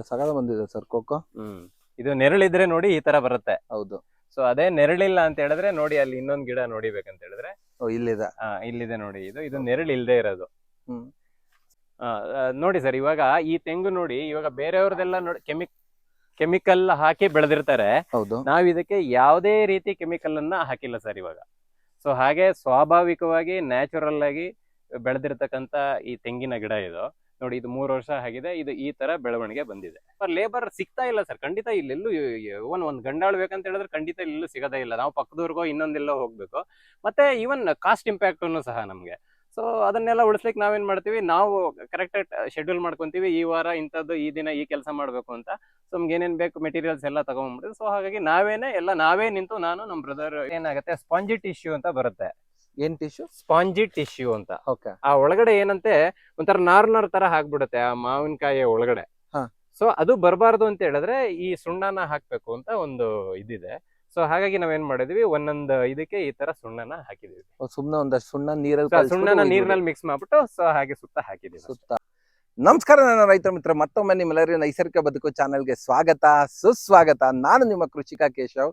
ಸಗದ ಬಂದಿದೆ ಸರ್ ಕೊಕ್ಕೋ ಹ್ಮ್. ಇದು ನೆರಳಿದ್ರೆ ನೋಡಿ ಈ ತರ ಬರುತ್ತೆ. ಹೌದು. ಸೊ ಅದೇ ನೆರಳಿಲ್ಲ ಅಂತ ಹೇಳಿದ್ರೆ ನೋಡಿ ಅಲ್ಲಿ ಇನ್ನೊಂದ್ ಗಿಡ ನೋಡಿಬೇಕಂತ ಹೇಳಿದ್ರೆ ಓ ಇಲ್ಲಿದೆ. ಆ, ಇಲ್ಲಿದೆ ನೋಡಿ ಇದು. ಇದು ನೆರಳು ಇರೋದು. ಹ್ಮ್. ಆ, ಆ, ನೋಡಿ ಸರ್ ಇವಾಗ ಈ ತೆಂಗು ನೋಡಿ ಇವಾಗ ಬೇರೆಯವ್ರದೆಲ್ಲ ನೋಡಿ ಕೆಮಿಕ್ ಕೆಮಿಕಲ್ ಹಾಕಿ ಬೆಳೆದಿರ್ತಾರೆ. ಹೌದು. ನಾವ್ ಇದಕ್ಕೆ ಯಾವುದೇ ರೀತಿ ಕೆಮಿಕಲ್ ಅನ್ನ ಹಾಕಿಲ್ಲ ಸರ್ ಇವಾಗ. ಸೊ ಹಾಗೆ ಸ್ವಾಭಾವಿಕವಾಗಿ ನ್ಯಾಚುರಲ್ ಆಗಿ ಬೆಳೆದಿರ್ತಕ್ಕಂತ ಈ ತೆಂಗಿನ ಗಿಡ ಇದು. ನೋಡಿ, ಇದು ಮೂರು ವರ್ಷ ಆಗಿದೆ, ಇದು ಈ ತರ ಬೆಳವಣಿಗೆ ಬಂದಿದೆ. ಸರ್ ಲೇಬರ್ ಸಿಗ್ತಾ ಇಲ್ಲ ಸರ್ ಖಂಡಿತ ಇಲ್ಲೆಲ್ಲೂ ಇವನ್ ಒಂದ್ ಗಂಡಾಳು ಬೇಕಂತ ಹೇಳಿದ್ರೆ ಖಂಡಿತ ಇಲ್ಲೂ ಸಿಗೋದೇ ಇಲ್ಲ. ನಾವು ಪಕ್ಕದವ್ರಿಗೋ ಇನ್ನೊಂದೆಲ್ಲೋ ಹೋಗ್ಬೇಕು. ಮತ್ತೆ ಈವನ್ ಕಾಸ್ಟ್ ಇಂಪ್ಯಾಕ್ಟ್ ಸಹ ನಮ್ಗೆ. ಸೊ ಅದನ್ನೆಲ್ಲ ಉಳಿಸ್ಲಿಕ್ಕೆ ನಾವೇನ್ ಮಾಡ್ತೀವಿ? ನಾವು ಕರೆಕ್ಟ್ ಶೆಡ್ಯೂಲ್ ಮಾಡ್ಕೊಂತೀವಿ. ಈ ವಾರ ಇಂಥದ್ದು, ಈ ದಿನ ಈ ಕೆಲಸ ಮಾಡ್ಬೇಕು ಅಂತ. ಸೊ ನಮ್ಗೆ ಏನೇನ್ ಬೇಕು? ಮೆಟೀರಿಯಲ್ಸ್ ಎಲ್ಲ ತಗೊಂಡ್ಬಿಡ್ತೀವಿ ಸೊ ಹಾಗಾಗಿ ನಾವೇನೆ, ಎಲ್ಲ ನಾವೇ ನಿಂತು ನಾನು ನಮ್ಮ ಬ್ರದರ್ ಏನಾಗುತ್ತೆ? ಸ್ಪಾಂಜಿ ಟಿಶ್ಯೂ ಅಂತ ಬರುತ್ತೆ. ಏನ್ ಟಿಶ್ಯೂ ಸ್ಪಾಂಜಿ ಟಿಶ್ಯೂ ಅಂತ. ಓಕೆ. ಆ ಒಳಗಡೆ ಏನಂತೆ ಒಂಥರ ನಾರ್ನರ್ ನಾರ್ ತರ ಹಾಕ್ಬಿಡುತ್ತೆ ಆ ಮಾವಿನಕಾಯಿಯ ಒಳಗಡೆ. ಹಾ. ಸೊ ಅದು ಬರಬಾರ್ದು ಅಂತ ಹೇಳಿದ್ರೆ ಈ ಸುಣ್ಣನ ಹಾಕ್ಬೇಕು ಅಂತ ಒಂದು ಇದಿದೆ. ಸೊ ಹಾಗಾಗಿ ನಾವೇನ್ ಮಾಡಿದ್ವಿ ಒಂದೊಂದು ಇದಕ್ಕೆ ಈ ತರ ಸುಣ್ಣನ ಹಾಕಿದೀವಿ. ಸುಮ್ಮನೆ ಒಂದಷ್ಟು ಸುಣ್ಣ ನೀರಲ್ಲಿ ಸುಣ್ಣನ ನೀರಿನಲ್ಲಿ ನೀರ್ನಲ್ಲಿ ಮಿಕ್ಸ್ ಮಾಡ್ಬಿಟ್ಟು ಸೊ ಹಾಗೆ ಸುತ್ತ ಹಾಕಿದೀವಿ ಸುತ್ತ. ನಮಸ್ಕಾರ ನನ್ನ ರೈತ ಮಿತ್ರ ಮತ್ತೊಮ್ಮೆ ನಿಮ್ಮೆಲ್ಲರಿಗೂ ನೈಸರ್ಗಿಕ ಬದುಕು ಚಾನೆಲ್ಗೆ ಸ್ವಾಗತ ಸುಸ್ವಾಗತ. ನಾನು ನಿಮ್ಮ ಕೃಷಿಕ ಕೇಶವ್.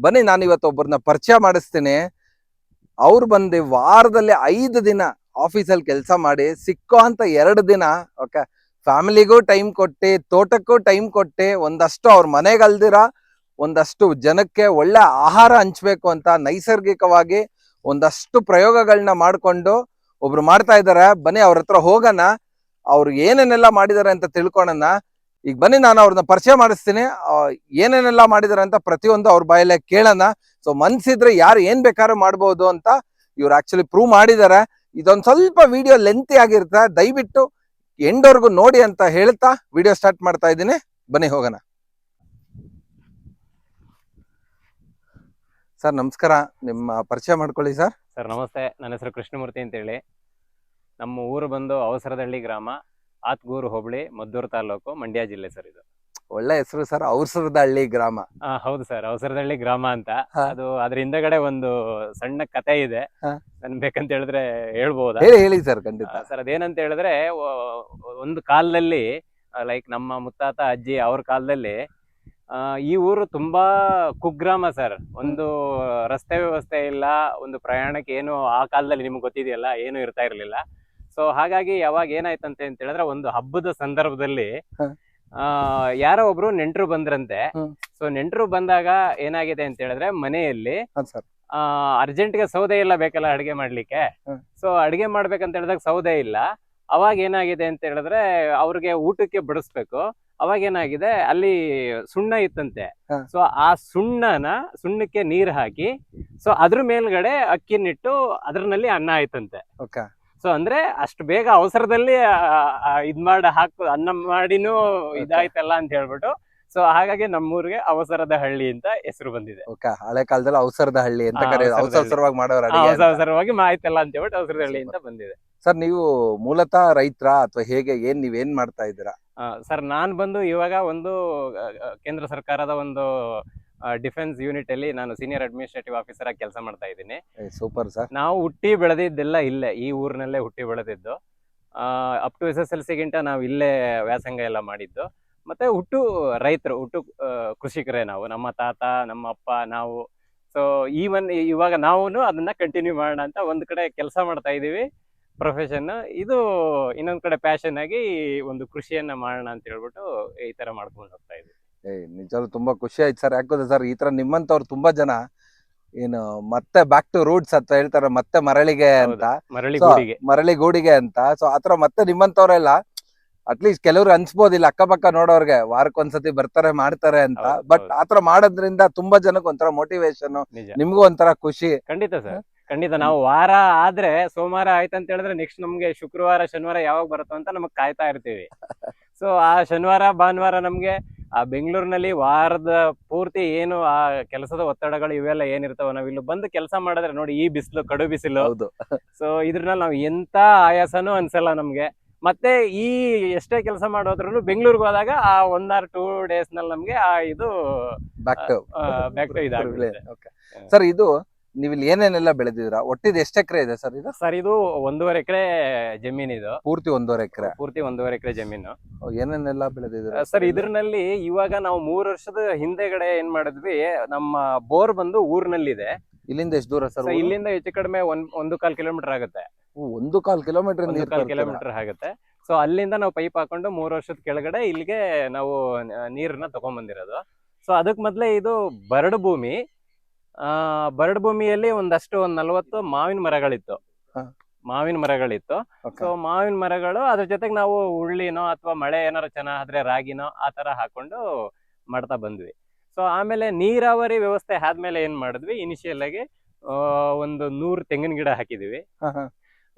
ಬನ್ನಿ ನಾನು ಇವತ್ತು ಒಬ್ಬರನ್ನ ಪರಿಚಯ ಮಾಡಿಸ್ತೀನಿ. ಅವ್ರು ಬಂದು ವಾರದಲ್ಲಿ ಐದು ದಿನ ಆಫೀಸಲ್ಲಿ ಕೆಲಸ ಮಾಡಿ ಸಿಕ್ಕೋ ಅಂತ ಎರಡು ದಿನ ಓಕೆ ಫ್ಯಾಮಿಲಿಗೂ ಟೈಮ್ ಕೊಟ್ಟು, ತೋಟಕ್ಕೂ ಟೈಮ್ ಕೊಟ್ಟು ಒಂದಷ್ಟು ಅವ್ರ ಮನೆಗಲ್ದಿರ ಒಂದಷ್ಟು ಜನಕ್ಕೆ ಒಳ್ಳೆ ಆಹಾರ ಹಂಚ್ಬೇಕು ಅಂತ ನೈಸರ್ಗಿಕವಾಗಿ ಒಂದಷ್ಟು ಪ್ರಯೋಗಗಳನ್ನ ಮಾಡಿಕೊಂಡು ಒಬ್ರು ಮಾಡ್ತಾ ಇದ್ದಾರೆ ಬನ್ನಿ ಅವ್ರ ಹತ್ರ ಹೋಗೋಣ, ಅವ್ರು ಏನೇನೆಲ್ಲ ಮಾಡಿದ್ದಾರೆ ಅಂತ ತಿಳ್ಕೊಳಣ. ಈಗ ಬನ್ನಿ, ನಾನು ಅವ್ರನ್ನ ಪರಿಚಯ ಮಾಡಿಸ್ತೀನಿ. ಏನೇನೆಲ್ಲ ಮಾಡಿದಾರೆ ಅಂತ ಪ್ರತಿಯೊಂದು ಅವ್ರ ಬಾಯಲ್ಲೇ ಕೇಳೋಣ. ಸೊ ಮನ್ಸಿದ್ರೆ ಯಾರು ಏನ್ ಬೇಕಾದ್ರೂ ಮಾಡ್ಬೋದು ಅಂತ ಇವ್ರು ಆಕ್ಚುಲಿ ಪ್ರೂವ್ ಮಾಡಿದ್ದಾರೆ. ಇದೊಂದು ಸ್ವಲ್ಪ ವಿಡಿಯೋ ಲೆಂತಿ ಆಗಿರುತ್ತೆ. ದಯವಿಟ್ಟು ಎಂಡೋರ್ಗು ನೋಡಿ ಅಂತ ಹೇಳ್ತಾ ವಿಡಿಯೋ ಸ್ಟಾರ್ಟ್ ಮಾಡ್ತಾ ಇದ್ದೀನಿ. ಬನ್ನಿ, ಹೋಗೋಣ. ಸರ್, ನಮಸ್ಕಾರ. ನಿಮ್ಮ ಪರಿಚಯ ಮಾಡ್ಕೊಳ್ಳಿ ಸರ್. ಸರ್, ನಮಸ್ತೆ. ನನ್ನ ಹೆಸರು ಕೃಷ್ಣಮೂರ್ತಿ ಅಂತ ಹೇಳಿ ನಮ್ಮ ಊರು ಬಂದು ಅವಸರದಳ್ಳಿ ಗ್ರಾಮ. ಆತ್ಗೂರು ಹೋಬಳಿ ಮದ್ದೂರು ತಾಲೂಕು ಮಂಡ್ಯ ಜಿಲ್ಲೆ ಸರ್ ಇದು. ಒಳ್ಳೆ ಹೆಸರು ಸರ್ ಅವಸರದಹಳ್ಳಿ ಹಳ್ಳಿ ಗ್ರಾಮ. ಆ, ಹೌದು ಸರ್ ಅವಸರದಹಳ್ಳಿ ಗ್ರಾಮ ಅಂತ. ಹಾ. ಅದು ಅದ್ರ ಹಿಂದಗಡೆ ಒಂದು ಸಣ್ಣ ಕತೆ ಇದೆ. ಹಾ. ನನ್ ಬೇಕಂತ ಹೇಳಿದ್ರೆ ಹೇಳ್ಬೋದಾ? ಹೇಳಿ ಹೇಳಿ ಸರ್ ಖಂಡಿತ. ಸರ್ ಅದೇನಂತ ಹೇಳಿದ್ರೆ ಒ- ಒಂದು ಕಾಲದಲ್ಲಿ ಲೈಕ್ ನಮ್ಮ ಮುತ್ತಾತ ಅಜ್ಜಿ ಅವ್ರ ಕಾಲದಲ್ಲಿ ಆ, ಈ ಊರು ತುಂಬಾ ಕುಗ್ರಾಮ ಸರ್. ಒಂದು ರಸ್ತೆ ವ್ಯವಸ್ಥೆ ಇಲ್ಲ ಒಂದು ಪ್ರಯಾಣಕ್ಕೆ ಏನು ಆ ಕಾಲದಲ್ಲಿ ನಿಮ್ಗೆ ಗೊತ್ತಿದೆಯಲ್ಲ ಏನು ಇರ್ತಾ ಇರ್ಲಿಲ್ಲ. ಸೊ ಹಾಗಾಗಿ ಯಾವಾಗ ಏನಾಯ್ತಂತೆ ಅಂತ ಹೇಳಿದ್ರೆ ಒಂದು ಹಬ್ಬದ ಸಂದರ್ಭದಲ್ಲಿ ಆ ಯಾರೋ ಒಬ್ರು ನೆಂಟರು ಬಂದ್ರಂತೆ. ಸೊ ನೆಂಟರು ಬಂದಾಗ ಏನಾಗಿದೆ ಅಂತ ಹೇಳಿದ್ರೆ ಮನೆಯಲ್ಲಿ ಆ ಸರ್. ಆ ಅರ್ಜೆಂಟ್ಗೆ ಸೌದೆ ಇಲ್ಲ ಬೇಕಲ್ಲ ಅಡಿಗೆ ಮಾಡ್ಲಿಕ್ಕೆ. ಸೊ ಅಡಿಗೆ ಮಾಡ್ಬೇಕಂತ ಹೇಳಿದಾಗ ಸೌದೆ ಇಲ್ಲ. ಅವಾಗ ಏನಾಗಿದೆ ಅಂತ ಹೇಳಿದ್ರೆ ಅವ್ರಿಗೆ ಊಟಕ್ಕೆ ಬಡಿಸ್ಬೇಕು. ಅವಾಗ ಏನಾಗಿದೆ ಅಲ್ಲಿ ಸುಣ್ಣ ಇತ್ತಂತೆ. ಸೊ ಆ ಸುಣ್ಣನ ಸುಣ್ಣಕ್ಕೆ ನೀರ್ ಹಾಕಿ ಸೊ ಅದ್ರ ಮೇಲ್ಗಡೆ ಅಕ್ಕಿನಿಟ್ಟು ಅದ್ರಲ್ಲಿ ಅನ್ನ ಆಯ್ತಂತೆ. ಸೊ ಅಂದ್ರೆ ಅಷ್ಟು ಬೇಗ ಅವಸರದಲ್ಲಿ ಇದ್ ಮಾಡಿ ಹಾಕು ಅನ್ನ ಮಾಡಿನೂ ಇದಾಯ್ತಲ್ಲ ಅಂತ ಹೇಳ್ಬಿಟ್ಟು ಸೊ ಹಾಗಾಗಿ ನಮ್ಮೂರಿಗೆ ಅವಸರದ ಹಳ್ಳಿ ಅಂತ ಹೆಸರು ಬಂದಿದೆ. ಹಳೆ ಕಾಲದಲ್ಲಿ ಅವಸರದ ಹಳ್ಳಿ ಅಂತ ಅವಸರವಾಗಿ ಮಾಡೋರ ಅವಸರವಾಗಿ ಮಾಯ್ತಲ್ಲ ಅಂತ ಹೇಳ್ಬಿಟ್ಟು ಅವಸರದ ಹಳ್ಳಿ ಅಂತ ಬಂದಿದೆ. ಸರ್ ನೀವು ಮೂಲತಃ ರೈತರ ಅಥವಾ ಹೇಗೆ ಏನ್ ನೀವೇನ್ ಏನ್ ಮಾಡ್ತಾ ಇದ್ದೀರಾ? ಸರ್ ನಾನ್ ಬಂದು ಇವಾಗ ಒಂದು ಕೇಂದ್ರ ಸರ್ಕಾರದ ಒಂದು ಡಿಫೆನ್ಸ್ ಯೂನಿಟ್ ಅಲ್ಲಿ ನಾನು ಸೀನಿಯರ್ ಅಡ್ಮಿನಿಸ್ಟ್ರೇಟಿವ್ ಆಫೀಸರ್ ಆಗಿ ಕೆಲಸ ಮಾಡ್ತಾ ಇದ್ದೀನಿ. ಸೂಪರ್ ಸರ್ ನಾವು ಹುಟ್ಟಿ ಬೆಳೆದಿದ್ದೆಲ್ಲ ಇಲ್ಲೇ ಈ ಊರಿನಲ್ಲೇ ಹುಟ್ಟಿ ಬೆಳೆದಿದ್ದು. Up to S S L ಸಿಗಿಂತ ನಾವು ಇಲ್ಲೇ ವ್ಯಾಸಂಗ ಎಲ್ಲ ಮಾಡಿದ್ದು. ಮತ್ತೆ ಹುಟ್ಟು ರೈತರು ಹುಟ್ಟು ಕೃಷಿಕರೇ ನಾವು ನಮ್ಮ ತಾತ ನಮ್ಮ ಅಪ್ಪ ನಾವು. ಸೊ ಈವನ್ ಇವಾಗ ನಾವು ಅದನ್ನ ಕಂಟಿನ್ಯೂ ಮಾಡೋಣ ಅಂತ ಒಂದ್ ಕಡೆ ಕೆಲಸ ಮಾಡ್ತಾ ಇದೀವಿ ಪ್ರೊಫೆಷನ್ ಇದು ಇನ್ನೊಂದ್ ಕಡೆ ಪ್ಯಾಷನ್ ಆಗಿ ಒಂದು ಕೃಷಿಯನ್ನ ಮಾಡೋಣ ಅಂತ ಹೇಳ್ಬಿಟ್ಟು ಈ ತರ ಮಾಡ್ಕೊಂಡು ಹೋಗ್ತಾ ಇದ್ವಿ ಏ ನಿಜವಾಗ್ಲೂ ತುಂಬಾ ಖುಷಿ ಆಯ್ತು ಸರ್. ಯಾಕಂದ್ರೆ ಸರ್ ಈ ತರ ನಿಮ್ಮಂತವ್ರು ತುಂಬಾ ಜನ ಏನು ಮತ್ತೆ ಬ್ಯಾಕ್ ಟು ರೂಟ್ಸ್ ಅಂತ ಹೇಳ್ತಾರೆ ಮತ್ತೆ ಮರಳಿಗೆ ಅಂತ. ಮರಳಿ So, ಗೂಡಿಗೆ. ಮರಳಿ ಗೂಡಿಗೆ ಅಂತ. ಸೊ ಆತರ ಮತ್ತೆ ನಿಮ್ಮಂತವ್ರೆಲ್ಲ ಅಟ್ಲೀಸ್ಟ್ ಕೆಲವ್ರು ಅನ್ಸ್ಬೋದಿಲ್ಲ ಅಕ್ಕಪಕ್ಕ ನೋಡೋರ್ಗೆ. ವಾರಕ್ಕೊಂದ್ಸತಿ ಬರ್ತಾರೆ ಮಾಡ್ತಾರೆ ಅಂತ. ಹೌದು, ಬಟ್ ಹೌದು. ಆತರ ಮಾಡೋದ್ರಿಂದ ತುಂಬಾ ಜನಕ್ಕೆ ಒಂಥರ ಮೋಟಿವೇಶನ್ ನಿಜ. ನಿಮ್ಗೂ ಒಂಥರ ಖುಷಿ. ಖಂಡಿತ ಸರ್. ಖಂಡಿತ ನಾವು ವಾರ ಆದ್ರೆ ಸೋಮವಾರ ಆಯ್ತಂತ ಹೇಳಿದ್ರೆ ನೆಕ್ಸ್ಟ್ ನಮ್ಗೆ ಶುಕ್ರವಾರ ಶನಿವಾರ ಯಾವಾಗ ಬರುತ್ತೋ ಅಂತ ನಮಗ್ ಕಾಯ್ತಾ ಇರ್ತೀವಿ. ಸೊ ಆ ಶನಿವಾರ ಭಾನುವಾರ ನಮ್ಗೆ ಆ ಬೆಂಗಳೂರಿನಲ್ಲಿ ವಾರದ ಪೂರ್ತಿ ಏನು ಆ ಕೆಲಸದ ಒತ್ತಡಗಳು ಇವೆಲ್ಲ ಏನಿರ್ತಾವ ನಾವ್ ಇಲ್ಲಿ ಬಂದು ಕೆಲಸ ಮಾಡಿದ್ರೆ ನೋಡಿ ಈ ಬಿಸಿಲು ಕಡು ಬಿಸಿಲು. ಹೌದು. ಸೊ ಇದ್ರಲ್ಲಿ ನಾವು ಎಂತ ಆಯಾಸನೂ ಅನ್ಸಲ್ಲ ನಮ್ಗೆ. ಮತ್ತೆ ಈ ಎಷ್ಟೇ ಕೆಲಸ ಮಾಡೋದ್ರೂ ಬೆಂಗಳೂರಿಗೆ ಹೋದಾಗ ಆ ಒನ್ ಆರ್ ಟೂ ಡೇಸ್ನಲ್ಲಿ ನಮ್ಗೆ ಆ ಇದು ಬ್ಯಾಕ್ ಇದಾಗ್ಬಿಡುತ್ತೆ. ಸರ್ ಇದು ನೀವ್ ಇಲ್ಲಿ ಏನೇನೆಲ್ಲ ಬೆಳೆದಿದ್ರ ಒಟ್ಟಿದ್ ಎಷ್ಟ್ ಎಕರೆ ಇದೆ ಸರ್ ಇದು? ಸರ್ ಇದು ಒಂದೂವರೆ ಎಕರೆ ಜಮೀನ್ ಇದು. ಪೂರ್ತಿ ಒಂದೂವರೆ ಎಕರೆ. ಪೂರ್ತಿ ಒಂದೂವರೆ ಎಕರೆ ಜಮೀನು. ಏನೇನೆಲ್ಲ ಬೆಳೆದಿದ್ರ ಸರ್ ಇದ್ರಲ್ಲಿ ಇವಾಗ ನಾವು ಮೂರ್ ವರ್ಷದ ಹಿಂದೆಗಡೆ ಏನ್ ಮಾಡಿದ್ವಿ ನಮ್ಮ ಬೋರ್ ಬಂದು ಊರಿನಲ್ಲಿದೆ. ಇಲ್ಲಿಂದ ಎಷ್ಟು ದೂರ ಸರ್ ಇಲ್ಲಿಂದ ಹೆಚ್ಚು ಕಡಿಮೆ ಒಂದ್ ಒಂದು ಕಾಲ್ ಕಿಲೋಮೀಟರ್ ಆಗುತ್ತೆ. ಒಂದು ಕಾಲ್ ಕಿಲೋಮೀಟರ್ ಕಿಲೋಮೀಟರ್ ಆಗುತ್ತೆ. ಸೊ ಅಲ್ಲಿಂದ ನಾವು ಪೈಪ್ ಹಾಕೊಂಡು ಮೂರ್ ವರ್ಷದ ಕೆಳಗಡೆ ಇಲ್ಲಿಗೆ ನಾವು ನೀರನ್ನ ತಗೊಂಡ್ ಬಂದಿರೋದು ಸೊ ಅದಕ್ ಮೊದ್ಲೇ ಇದು ಬರಡು ಭೂಮಿ. ಬರಡು ಭೂಮಿಯಲ್ಲಿ ಒಂದಷ್ಟು ಒಂದ್ ನಲ್ವತ್ತು ಮಾವಿನ ಮರಗಳಿತ್ತು. ಮಾವಿನ ಮರಗಳಿತ್ತು. ಸೊ ಮಾವಿನ ಮರಗಳು ಅದ್ರ ಜೊತೆಗೆ ನಾವು ಉಳ್ಳಿನೋ ಅಥವಾ ಮಳೆ ಏನಾರು ಚೆನ್ನಾದ್ರೆ ರಾಗಿನೋ ಆ ತರ ಹಾಕೊಂಡು ಮಾಡ್ತಾ ಬಂದ್ವಿ. ಸೊ ಆಮೇಲೆ ನೀರಾವರಿ ವ್ಯವಸ್ಥೆ ಆದ್ಮೇಲೆ ಏನ್ ಮಾಡಿದ್ವಿ? ಇನಿಷಿಯಲ್ ಆಗಿ ಆ, ಒಂದು ನೂರ್ ತೆಂಗಿನ ಗಿಡ ಹಾಕಿದ್ವಿ.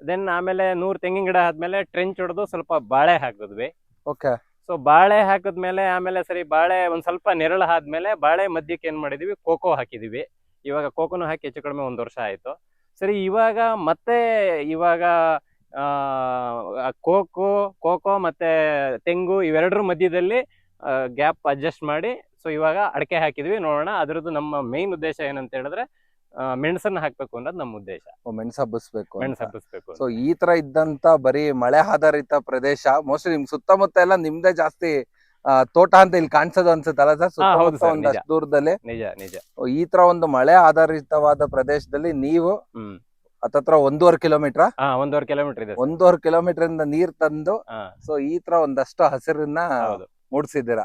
ದೆನ್ ಆಮೇಲೆ ನೂರ್ ತೆಂಗಿನ ಗಿಡ ಆದ್ಮೇಲೆ ಟ್ರೆಂಚ್ ಹೊಡೆದು ಸ್ವಲ್ಪ ಬಾಳೆ ಹಾಕಿದ್ವಿ. ಓಕೆ. ಸೊ ಬಾಳೆ ಹಾಕಿದ್ಮೇಲೆ ಆಮೇಲೆ ಸರಿ ಬಾಳೆ ಒಂದ್ ಸ್ವಲ್ಪ ನೆರಳು ಆದ್ಮೇಲೆ ಬಾಳೆ ಮಧ್ಯಕ್ಕೆ ಏನ್ ಮಾಡಿದ್ವಿ? ಕೋಕೋ ಹಾಕಿದೀವಿ. ಇವಾಗ ಕೋಕೋನು ಹಾಕಿ ಹೆಚ್ಚು ಕಡಿಮೆ ಒಂದು ವರ್ಷ ಆಯ್ತು. ಸರಿ ಇವಾಗ ಮತ್ತೆ ಇವಾಗ ಆ ಕೋಕೋ ಕೋಕೋ ಮತ್ತೆ ತೆಂಗು ಇವೆರಡರ ಮಧ್ಯದಲ್ಲಿ ಗ್ಯಾಪ್ ಅಡ್ಜಸ್ಟ್ ಮಾಡಿ ಸೊ ಇವಾಗ ಅಡಕೆ ಹಾಕಿದ್ವಿ. ನೋಡೋಣ ಅದರದ್ದು ನಮ್ಮ ಮೇನ್ ಉದ್ದೇಶ ಏನಂತ ಹೇಳಿದ್ರೆ ಮೆಣಸನ್ನ ಹಾಕ್ಬೇಕು ಅನ್ನೋದು ನಮ್ಮ ಉದ್ದೇಶ. ಮೆಣಸ ಹಬ್ಬಿಸ್ಬೇಕು ಮೆಣಸ ಹಬ್ಬಿಸ್ಬೇಕು. ಸೊ ಈ ತರ ಇದ್ದಂತ ಬರೀ ಮಳೆ ಆಧಾರಿತ ಪ್ರದೇಶ ಮೋಸ್ಟ್ಲಿ ನಿಮ್ ಸುತ್ತಮುತ್ತ ಎಲ್ಲ ನಿಮ್ದೇ ಜಾಸ್ತಿ ತೋಟ ಅಂತ ಇಲ್ಲಿ ಕಾಣಿಸೋದು ಅನ್ಸುತ್ತಲ್ಲ ಸರ್? ಸುತ್ತಮುತ್ತ ಒಂದಷ್ಟು ದೂರದಲ್ಲಿ. ನಿಜ ನಿಜ. ಈ ತರ ಒಂದು ಮಳೆ ಆಧಾರಿತವಾದ ಪ್ರದೇಶದಲ್ಲಿ ನೀವು ಹತ್ತತ್ರ ಒಂದೂವರೆ ಕಿಲೋಮೀಟರ್? ಒಂದೂವರೆ ಕಿಲೋಮೀಟರ್ ಇದೆ. ಒಂದೂವರೆ ಕಿಲೋಮೀಟರ್ ಇಂದ ನೀರ್ ತಂದು ಸೊ ಈ ತರ ಒಂದಷ್ಟು ಹಸಿರನ್ನ ಮೂಡಿಸಿದ್ದೀರಾ?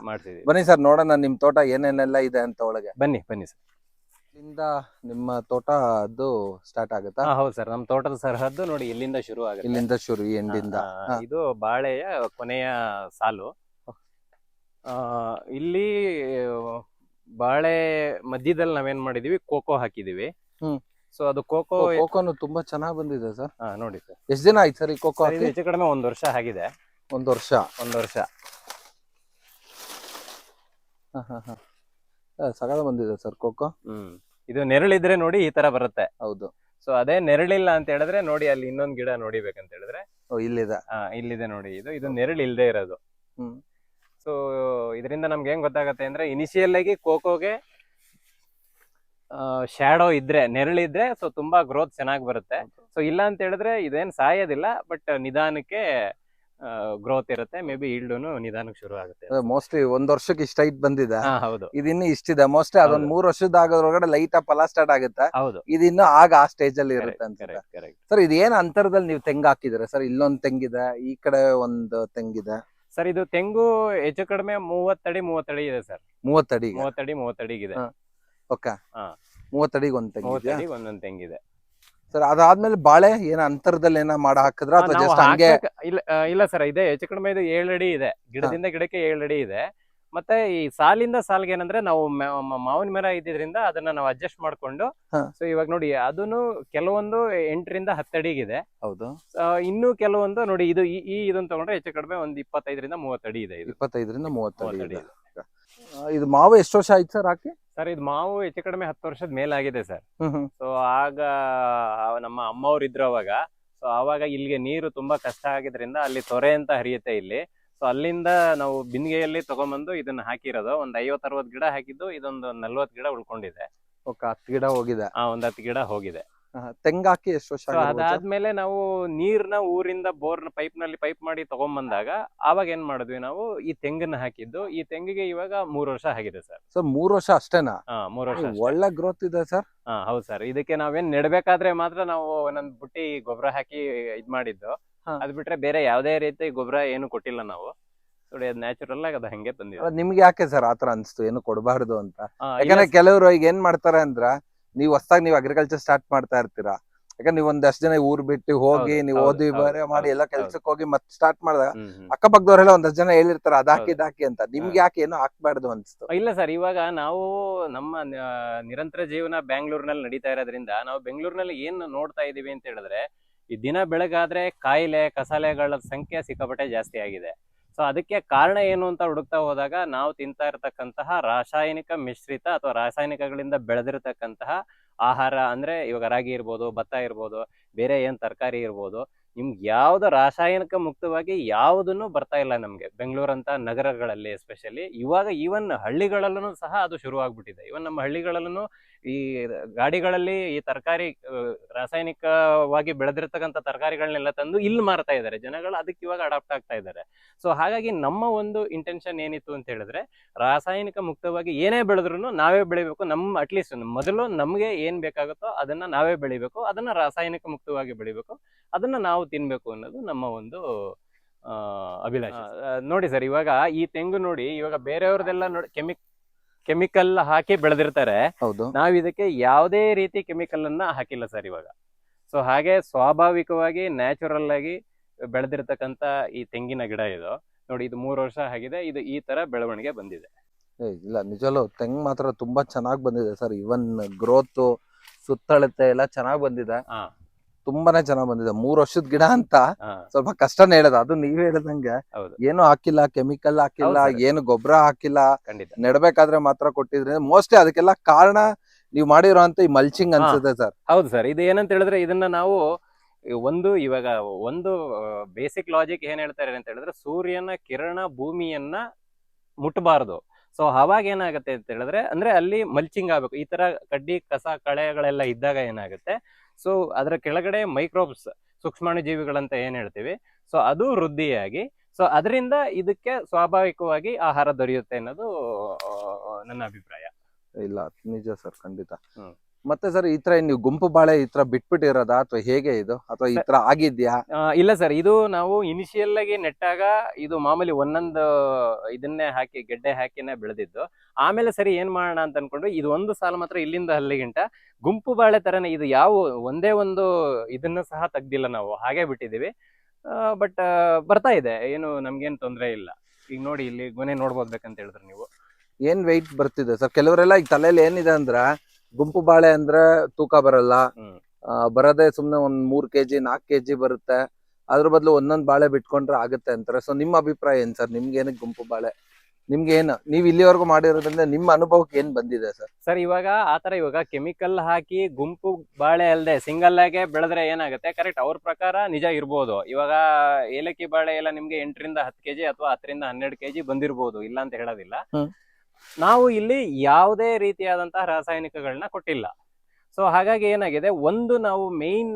ಬನ್ನಿ ಸರ್ ನೋಡೋಣ ನಿಮ್ ತೋಟ ಏನೇನೆಲ್ಲ ಇದೆ ಅಂತ ಒಳಗೆ. ಬನ್ನಿ ಬನ್ನಿ ಸರ್. ಇಲ್ಲಿಂದ ನಿಮ್ಮ ತೋಟ ಅದು ಸ್ಟಾರ್ಟ್ ಆಗುತ್ತಾ? ಹೌದು ಸರ್. ನಮ್ಮ ತೋಟದ ಸರಹದ್ದು ನೋಡಿ ಇಲ್ಲಿಂದ ಶುರು ಆಗುತ್ತೆ. ಇಲ್ಲಿಂದ ಶುರು ಎಂಡಿಂದ. ಇದು ಬಾಳೆಯ ಕೊನೆಯ ಸಾಲು. ಇಲ್ಲಿ ಬಾಳೆ ಮಧ್ಯದಲ್ಲಿ ನಾವೇನ್ ಮಾಡಿದೀವಿ? ಕೋಕೋ ಹಾಕಿದೀವಿ. ಹ್ಮ್. ಸೊ ಅದು ಕೋಕೋ ಕೋಕೋನು ತುಂಬಾ ಚೆನ್ನಾಗ್ ಬಂದಿದೆ ಸರ್. ಹಾ ನೋಡಿ ಸರ್. ಎಷ್ಟ್ ದಿನ ಆಯ್ತು ಸರ್ ಈ ಕೋಕೋ ಹಾಕಿ? ಹೆಚ್ಚು ಕಡಿಮೆ ಒಂದ್ ವರ್ಷ ಆಗಿದೆ. ಒಂದ್ ವರ್ಷ. ಒಂದ್ ವರ್ಷ. ಹ, ಹ, ಹ. ಆ, ಸಗದ ಬಂದಿದೆ ಸರ್ ಕೋಕೋ. ಹ್ಮ್. ಇದು ನೆರಳಿದ್ರೆ ನೋಡಿ ಈ ತರ ಬರುತ್ತೆ. ಹೌದು. ಸೊ ಅದೇ ನೆರಳಿಲ್ಲ ಅಂತ ಹೇಳಿದ್ರೆ ನೋಡಿ ಅಲ್ಲಿ ಇನ್ನೊಂದ್ ಗಿಡ ನೋಡಿಬೇಕಂತ ಹೇಳಿದ್ರೆ. ಓ, ಇಲ್ಲಿದೆ. ಆ, ಇಲ್ಲಿದೆ ನೋಡಿ ಇದು. ಇದು ನೆರಳು ಇಲ್ದೇ ಇರೋದು. ಹ್ಮ್. ಸೊ ಇದರಿಂದ ನಮ್ಗೆ ಹೆಂಗ್ ಗೊತ್ತಾಗುತ್ತೆ ಅಂದ್ರೆ ಇನಿಷಿಯಲ್ ಆಗಿ ಕೋಕೋಗೆ ಶ್ಯಾಡೋ ಇದ್ರೆ ನೆರಳಿದ್ರೆ ಸೊ ತುಂಬಾ ಗ್ರೋತ್ ಚೆನ್ನಾಗಿ ಬರುತ್ತೆ. ಸೊ ಇಲ್ಲ ಅಂತ ಹೇಳಿದ್ರೆ ಇದೇನ್ ಸಾಯೋದಿಲ್ಲ ಬಟ್ ನಿಧಾನಕ್ಕೆ ಗ್ರೋತ್ ಇರುತ್ತೆ. ಮೇ ಬಿ ಈಲ್ಡುನು ನಿಧಾನಕ್ಕೆ ಶುರು ಆಗುತ್ತೆ. ಮೋಸ್ಟ್ಲಿ ಒಂದ್ ವರ್ಷಕ್ಕೆ ಇಷ್ಟ ಹೈಟ್ ಬಂದಿದೆ. ಹೌದು. ಇದಿನ್ನು ಇಷ್ಟಿದೆ ಮೋಸ್ಟ್ಲಿ ಅದೊಂದ್. ಮೂರ್ ವರ್ಷದ ಆಗೋದ್ರೊಳಗಡೆ ಲೈಟ್ ಫಲ ಸ್ಟಾರ್ಟ್ ಆಗುತ್ತೆ. ಹೌದು. ಇದಿನ್ನು ಆಗ ಆ ಸ್ಟೇಜ್ ಅಲ್ಲಿ ಇರುತ್ತೆ ಅಂತ ಸರ್ ಇದೇನ್ ಅಂತರದಲ್ಲಿ ನೀವು ತೆಂಗ್ ಹಾಕಿದ್ರೆ ಸರ್ ಇಲ್ಲೊಂದ್ ತೆಂಗಿದೆ ಈ ಕಡೆ ಒಂದು ತೆಂಗಿದೆ ಸರ್ ಇದು ತೆಂಗು ಹೆಚ್ಚು ಕಡಿಮೆ ಮೂವತ್ತಡಿ ಮೂವತ್ತಡಿ ಇದೆ ಸರ್. ಮೂವತ್ತಡಿ ಮೂವತ್ತಡಿ ಮೂವತ್ತಡಿಗಿದೆ. ಓಕೆ. ಮೂವತ್ತಡಿಗೆ ಒಂದ್ ತೆಂಗಿದೆ ಮೂವತ್ತಡಿ ಒಂದೊಂದ್ ತೆಂಗಿದೆ. ಸರ್ ಅದಾದ್ಮೇಲೆ ಬಾಳೆ ಏನ ಅಂತರದಲ್ಲಿ ಏನ ಮಾಡ ಹಾಕಿದ್ರ ಅಥವಾ ಜಸ್ಟ್ ಹಂಗೆ ಇಲ್ಲ ಇಲ್ಲ ಸರ್ ಇದೆ ಹೆಚ್ಚು ಕಡಿಮೆ ಇದು ಏಳ್ ಅಡಿ ಇದೆ. ಗಿಡದಿಂದ ಗಿಡಕ್ಕೆ ಏಳ್ ಅಡಿ ಇದೆ. ಮತ್ತೆ ಈ ಸಾಲಿಂದ ಸಾಲಿಗೆ ಏನಂದ್ರೆ ನಾವು ಮಾವಿನ ಮರ ಇದ್ದಿದ್ರಿಂದ ಅದನ್ನ ನಾವು ಅಡ್ಜಸ್ಟ್ ಮಾಡ್ಕೊಂಡು. ಸೊ ಇವಾಗ ನೋಡಿ ಅದನ್ನು ಕೆಲವೊಂದು ಎಂಟರಿಂದ ಹತ್ತಡಿಗಿದೆ. ಹೌದು. ಇನ್ನು ಕೆಲವೊಂದು ನೋಡಿ ಇದು ಈ ಇದನ್ನ ತಗೊಂಡ್ರೆ ಹೆಚ್ಚು ಕಡಿಮೆ ಒಂದ್ ಇಪ್ಪತ್ತೈದರಿಂದ ಮೂವತ್ತಡಿ ಇದೆ ಇದು. ಇಪ್ಪತ್ತೈದರಿಂದ ಮೂವತ್ತಡಿ ಇದೆ. ಇದು. ಮಾವು ಎಷ್ಟು ವರ್ಷ ಆಯ್ತು ಸರ್ ಹಾಕಿ? ಸರ್ ಇದು ಮಾವು ಹೆಚ್ಚು ಕಡಿಮೆ ಹತ್ತು ವರ್ಷದ ಮೇಲಾಗಿದೆ ಸರ್. ಸೊ ಆಗ ನಮ್ಮ ಅಮ್ಮವ್ರು ಇದ್ರು ಅವಾಗ. ಸೊ ಆವಾಗ ಇಲ್ಲಿಗೆ ನೀರು ತುಂಬಾ ಕಷ್ಟ ಆಗಿದ್ರಿಂದ ಅಲ್ಲಿ ತೊರೆ ಅಂತ ಹರಿಯುತ್ತೆ ಇಲ್ಲಿ. ಸೊ ಅಲ್ಲಿಂದ ನಾವು ಬಿಂದಿಗೆಯಲ್ಲಿ ತಗೊಂಬಂದು ಇದನ್ನ ಹಾಕಿರೋದು. ಒಂದ್ ಐವತ್ ಅರವತ್ ಗಿಡ ಹಾಕಿದ್ದು ಇದೊಂದು ನಲ್ವತ್ ಗಿಡ ಉಳ್ಕೊಂಡಿದೆ. ಓಕೆ ಹತ್ತು ಗಿಡ ಹೋಗಿದೆ. ಆ ಒಂದ್ ಹತ್ತು ಗಿಡ ಹೋಗಿದೆ. ತೆಂಗಾಕಿ ಹಾಕಿ ಎಷ್ಟು ವರ್ಷ ಸೊ ಆಗಿರ್ಬೋದು sir? ಅದಾದ್ಮೇಲೆ ನಾವು ನೀರ್ನ ಊರಿಂದ ಬೋರ್ನ ಪೈಪ್ನಲ್ಲಿ ಪೈಪ್ ಮಾಡಿ ತಗೊಂಬಂದಾಗ ಅವಾಗ ಏನ್ ಮಾಡಿದ್ವಿ ನಾವು ಈ ತೆಂಗನ್ನ ಹಾಕಿದ್ದು. ಈ ತೆಂಗಿಗೆ ಇವಾಗ ಮೂರ್ ವರ್ಷ ಆಗಿದೆ ಸರ್. ಸರ್ ಮೂರ್ ವರ್ಷ ಅಷ್ಟೇನಾ? ಹಾ ಮೂರ್ ವರ್ಷ ಅಷ್ಟೇ. ಒಳ್ಳೆ ಗ್ರೋತ್ ಇದೆ ಸರ್. ಹಾ ಹೌದು ಸರ್. ಇದಕ್ಕೆ ನಾವೇನ್ ನೆಡ್ಬೇಕಾದ್ರೆ ಮಾತ್ರ ನಾವು ಒಂದೊಂದ್ ಬುಟ್ಟಿ ಗೊಬ್ಬರ ಹಾಕಿ ಇದ್ ಮಾಡಿದ್ದು. ಅದ್ ಬಿಟ್ರೆ ಬೇರೆ ಯಾವ್ದೇ ರೀತಿ ಗೊಬ್ಬರ ಏನು ಕೊಟ್ಟಿಲ್ಲ ನಾವು. ನೋಡಿ ಅದ್ ನ್ಯಾಚುರಲ್ ಆಗಿ ಅದ್ ಹಂಗೆ ಬಂದಿದೆ. ನಿಮ್ಗೆ ಯಾಕೆ ಸರ್ ಆತರ ಅನ್ಸ್ತು? ಏನು ಕೊಡಬಾರ್ದು ಅಂತ? ಯಾಕಂದ್ರೆ ಕೆಲವರು ಈಗ ಏನ್ ಮಾಡ್ತಾರೆ ಅಂದ್ರ ನೀವು ಹೊಸದಾಗಿ ನೀವು ಅಗ್ರಿಕಲ್ಚರ್ ಸ್ಟಾರ್ಟ್ ಮಾಡ್ತಾ ಇರ್ತೀರಾ. ಯಾಕಂದ್ರೆ ನೀವು ಒಂದಷ್ಟು ಜನ ಊರ್ ಬಿಟ್ಟು ಹೋಗಿ ನೀವು ಓದಿ ಬೇರೆ ಮಾಡಿ ಎಲ್ಲ ಕೆಲ್ಸಕ್ಕೆ ಹೋಗಿ ಮತ್ತೆ ಸ್ಟಾರ್ಟ್ ಮಾಡಿದಾಗ ಅಕ್ಕಪಕ್ಕದವ್ರೆಲ್ಲ ಒಂದಷ್ಟು ಜನ ಹೇಳಿರ್ತಾರ ಅದಾಕಿ ಹಾಕಿ ಹೌದು. ಇದ್ ಹಾಕಿ ಅಂತ. ನಿಮ್ಗೆ ಯಾಕೆ ಏನು ಹಾಕ್ಬಾರ್ದು ಅನ್ಸ್ತು? ಇಲ್ಲ ಸರ್ ಇವಾಗ ನಾವು ನಮ್ಮ ನಿರಂತರ ಜೀವನ ಬ್ಯಾಂಗ್ಳೂರ್ನಲ್ಲಿ ನಡೀತಾ ಇರೋದ್ರಿಂದ ನಾವು ಬೆಂಗಳೂರಿನಲ್ಲಿ ಏನ್ ನೋಡ್ತಾ ಇದೀವಿ ಅಂತ ಹೇಳಿದ್ರೆ ಈ ದಿನ ಬೆಳಗಾದ್ರೆ ಕಾಯಿಲೆ, ಕಸಾಲೆಗಳ ಸಂಖ್ಯೆ ಸಿಕ್ಕಾಪಟ್ಟೆ ಜಾಸ್ತಿ ಆಗಿದೆ. ಸೊ ಅದಕ್ಕೆ ಕಾರಣ ಏನು ಅಂತ ಹುಡುಕ್ತಾ ಹೋದಾಗ ನಾವು ತಿಂತಾ ಇರತಕ್ಕಂತಹ ರಾಸಾಯನಿಕ ಮಿಶ್ರಿತ ಅಥವಾ ರಾಸಾಯನಿಕಗಳಿಂದ ಬೆಳೆದಿರತಕ್ಕಂತಹ ಆಹಾರ ಅಂದ್ರೆ ಇವಾಗ ರಾಗಿ ಇರ್ಬೋದು, ಭತ್ತ ಇರ್ಬೋದು, ಬೇರೆ ಏನ್ ತರಕಾರಿ ಇರ್ಬೋದು, ನಿಮ್ಗೆ ಯಾವ್ದು ರಾಸಾಯನಿಕ ಮುಕ್ತವಾಗಿ ಯಾವುದನ್ನು ಬರ್ತಾ ಇಲ್ಲ ನಮ್ಗೆ. ಬೆಂಗಳೂರಂತ ನಗರಗಳಲ್ಲಿ ಎಸ್ಪೆಷಲಿ ಇವಾಗ ಈವನ್ ಹಳ್ಳಿಗಳಲ್ಲೂ ಸಹ ಅದು ಶುರು ಆಗ್ಬಿಟ್ಟಿದೆ ಇವನ್ ನಮ್ಮ ಹಳ್ಳಿಗಳಲ್ಲೂ ಈ ಗಾಡಿಗಳಲ್ಲಿ ಈ ತರಕಾರಿ ರಾಸಾಯನಿಕವಾಗಿ ಬೆಳೆದಿರ್ತಕ್ಕಂಥ ತರಕಾರಿಗಳನ್ನೆಲ್ಲ ತಂದು ಇಲ್ಲಿ ಮಾರ್ತಾ ಇದ್ದಾರೆ. ಜನಗಳು ಅದಕ್ಕೆ ಇವಾಗ ಅಡಾಪ್ಟ್ ಆಗ್ತಾ ಇದ್ದಾರೆ. ಸೊ ಹಾಗಾಗಿ ನಮ್ಮ ಒಂದು ಇಂಟೆನ್ಷನ್ ಏನಿತ್ತು ಅಂತ ಹೇಳಿದ್ರೆ ರಾಸಾಯನಿಕ ಮುಕ್ತವಾಗಿ ಏನೇ ಬೆಳೆದ್ರು ನಾವೇ ಬೆಳಿಬೇಕು. ನಮ್ಮ ಅಟ್ಲೀಸ್ಟ್ ಮೊದಲು ನಮಗೆ ಏನ್ ಬೇಕಾಗುತ್ತೋ ಅದನ್ನ ನಾವೇ ಬೆಳಿಬೇಕು. ಅದನ್ನ ರಾಸಾಯನಿಕ ಮುಕ್ತವಾಗಿ ಬೆಳಿಬೇಕು. ಅದನ್ನ ನಾವು ತಿನ್ಬೇಕು ಅನ್ನೋದು ನಮ್ಮ ಒಂದು ಆ, ಅಭಿಲಾಷೆ. ನೋಡಿ ಸರ್ ಇವಾಗ ಈ ತೆಂಗು ನೋಡಿ ಇವಾಗ ಬೇರೆಯವ್ರದೆಲ್ಲ ನೋಡಿ ಕೆಮಿಕ್ ಕೆಮಿಕಲ್ ಹಾಕಿ ಬೆಳೆದಿರ್ತಾರೆ. ಹೌದು. ನಾವ್ ಇದಕ್ಕೆ ಯಾವುದೇ ರೀತಿ ಕೆಮಿಕಲ್ ಅನ್ನ ಹಾಕಿಲ್ಲ ಸರ್ ಇವಾಗ. ಸೊ ಹಾಗೆ ಸ್ವಾಭಾವಿಕವಾಗಿ ನ್ಯಾಚುರಲ್ ಆಗಿ ಬೆಳೆದಿರ್ತಕ್ಕಂತ ಈ ತೆಂಗಿನ ಗಿಡ ಇದು. ನೋಡಿ ಇದು ಮೂರು ವರ್ಷ ಆಗಿದೆ ಇದು ಈ ತರ ಬೆಳವಣಿಗೆ ಬಂದಿದೆ. ಏ, ಇಲ್ಲ ನಿಜಲೋ ತೆಂಗ್ ಮಾತ್ರ ತುಂಬಾ ಚೆನ್ನಾಗಿ ಬಂದಿದೆ ಸರ್ ಇವನ್ ಗ್ರೋತ್ ಸುತ್ತಳತೆ ಎಲ್ಲ ಚೆನ್ನಾಗಿ ಬಂದಿದೆ. ಹಾ. ತುಂಬಾನೇ ಚೆನ್ನಾಗ್ ಬಂದಿದೆ. ಮೂರ್ ವರ್ಷದ ಗಿಡ ಅಂತ ಸ್ವಲ್ಪ ಕಷ್ಟನೇ ಹೇಳದ. ಅದು ನೀವ್ ಹೇಳದಂಗೆ ಹೌದು. ಏನು ಹಾಕಿಲ್ಲ ಕೆಮಿಕಲ್ ಹಾಕಿಲ್ಲ ಏನು ಗೊಬ್ಬರ ಹಾಕಿಲ್ಲ. ಖಂಡಿತ. ನೆಡ್ಬೇಕಾದ್ರೆ ಮಾತ್ರ ಕೊಟ್ಟಿದ್ರೆ. ಮೋಸ್ಟ್ಲಿ ಅದಕ್ಕೆಲ್ಲ ಕಾರಣ ನೀವ್ ಮಾಡಿರೋಂತ ಈ ಮಲ್ಚಿಂಗ್. ಅನ್ಸುತ್ತೆ ಸರ್. ಹೌದು ಸರ್. ಇದು ಏನಂತ ಹೇಳಿದ್ರೆ ಇದನ್ನ ನಾವು ಒಂದು ಇವಾಗ ಒಂದು ಬೇಸಿಕ್ ಲಾಜಿಕ್ ಏನ್ ಹೇಳ್ತಾರೆ ಅಂತ ಹೇಳಿದ್ರೆ ಸೂರ್ಯನ ಕಿರಣ ಭೂಮಿಯನ್ನ ಮುಟ್ಟಬಾರದು ಸೊ ಅವಾಗ ಏನಾಗುತ್ತೆ ಅಂತ ಹೇಳಿದ್ರೆ ಅಂದ್ರೆ ಅಲ್ಲಿ ಮಲ್ಚಿಂಗ್ ಆಗ್ಬೇಕು. ಈ ತರ ಕಡ್ಡಿ ಕಸ ಕಳೆಗಳೆಲ್ಲ ಇದ್ದಾಗ ಏನಾಗುತ್ತೆ? ಸೊ ಅದರ ಕೆಳಗಡೆ ಮೈಕ್ರೋಬ್ಸ್ ಸೂಕ್ಷ್ಮಾಣು ಜೀವಿಗಳಂತ ಏನ್ ಹೇಳ್ತೀವಿ? ಸೊ ಅದು ವೃದ್ಧಿಯಾಗಿ ಸೊ ಅದರಿಂದ ಇದಕ್ಕೆ ಸ್ವಾಭಾವಿಕವಾಗಿ ಆಹಾರ ದೊರೆಯುತ್ತೆ ಅನ್ನೋದು ನನ್ನ ಅಭಿಪ್ರಾಯ. ಇಲ್ಲ ನಿಜ ಸರ್ ಖಂಡಿತ. ಹ್ಮ್. ಮತ್ತೆ ಸರ್ ಈ ತರ ನೀವು ಗುಂಪು ಬಾಳೆ ಈ ತರ ಬಿಟ್ಬಿಟ್ಟಿರೋದಾ? ಅಥವಾ ಹೇಗೆ ಇದು? ಅಥವಾ ಈ ತರ ಆಗಿದ್ಯಾ? ಆ, ಇಲ್ಲ ಸರ್ ಇದು ನಾವು ಇನಿಷಿಯಲ್ ಆಗಿ ನೆಟ್ಟಾಗ ಇದು ಮಾಮೂಲಿ ಒಂದೊಂದು ಇದನ್ನೇ ಹಾಕಿ ಗೆಡ್ಡೆ ಹಾಕಿನೇ ಬೆಳೆದಿದ್ದು. ಆಮೇಲೆ ಸರಿ ಏನ್ ಮಾಡೋಣ ಅಂತ ಅನ್ಕೊಂಡು ಇದು ಒಂದು ಸಾಲ ಮಾತ್ರ ಇಲ್ಲಿಂದ ಹಲ್ಲಿಗಿಂಟ ಗುಂಪು ಬಾಳೆ ತರನೇ ಇದು ಯಾವ ಒಂದೇ ಒಂದು ಇದನ್ನ ಸಹ ತೆಗ್ದಿಲ್ಲ ನಾವು ಹಾಗೆ ಬಿಟ್ಟಿದೀವಿ ಬಟ್ ಬರ್ತಾ ಇದೆ ಏನು ನಮ್ಗೇನು ತೊಂದರೆ ಇಲ್ಲ. ಈಗ ನೋಡಿ ಇಲ್ಲಿ ಗೊನೆ ನೋಡ್ಬೋದ್ಬೇಕಂತ ಹೇಳಿದ್ರೆ ನೀವು. ಏನ್ ವೆಯ್ಟ್ ಬರ್ತಿದೆ ಸರ್? ಕೆಲವರೆಲ್ಲ ಈಗ ತಲೆಯಲ್ಲಿ ಏನಿದೆ ಅಂದ್ರ ಗುಂಪು ಬಾಳೆ ಅಂದ್ರೆ ತೂಕ ಬರಲ್ಲ. ಬರದೆ ಸುಮ್ನೆ ಒಂದ್ ಮೂರ್ ಕೆಜಿ ನಾಲ್ಕ್ ಕೆಜಿ ಬರುತ್ತೆ. ಅದ್ರ ಬದಲು ಒಂದೊಂದ್ ಬಾಳೆ ಬಿಟ್ಕೊಂಡ್ರೆ ಆಗುತ್ತೆ ಅಂತಾರೆ. ಸೊ ನಿಮ್ಮ ಅಭಿಪ್ರಾಯ ಏನ್ ಸರ್? ನಿಮ್ಗೆ ಏನಕ್ಕೆ ಗುಂಪು ಬಾಳೆ? ನಿಮ್ಗೆ ಏನು ನೀವ್ ಇಲ್ಲಿವರೆಗೂ ಮಾಡಿರೋದ್ರಿಂದ ನಿಮ್ಮ ಅನುಭವಕ್ಕೆ ಏನ್ ಬಂದಿದೆ ಸರ್? ಸರ್ ಇವಾಗ ಆತರ ಇವಾಗ ಕೆಮಿಕಲ್ ಹಾಕಿ ಗುಂಪು ಬಾಳೆ ಅಲ್ಲದೆ ಸಿಂಗಲ್ ಆಗಿ ಬೆಳೆದ್ರೆ ಏನಾಗುತ್ತೆ? ಕರೆಕ್ಟ್ ಅವ್ರ ಪ್ರಕಾರ ನಿಜ ಇರ್ಬೋದು. ಇವಾಗ ಏಲಕ್ಕಿ ಬಾಳೆ ಎಲ್ಲ ನಿಮ್ಗೆ ಎಂಟರಿಂದ ಹತ್ತು ಕೆಜಿ ಅಥವಾ ಹತ್ತರಿಂದ ಹನ್ನೆರಡು ಕೆಜಿ ಬಂದಿರ್ಬೋದು. ಇಲ್ಲ ಅಂತ ಹೇಳೋದಿಲ್ಲ. ನಾವು ಇಲ್ಲಿ ಯಾವುದೇ ರೀತಿಯಾದಂತಹ ರಾಸಾಯನಿಕಗಳನ್ನ ಕೊಟ್ಟಿಲ್ಲ. ಸೊ ಹಾಗಾಗಿ ಏನಾಗಿದೆ? ಒಂದು ನಾವು ಮೇನ್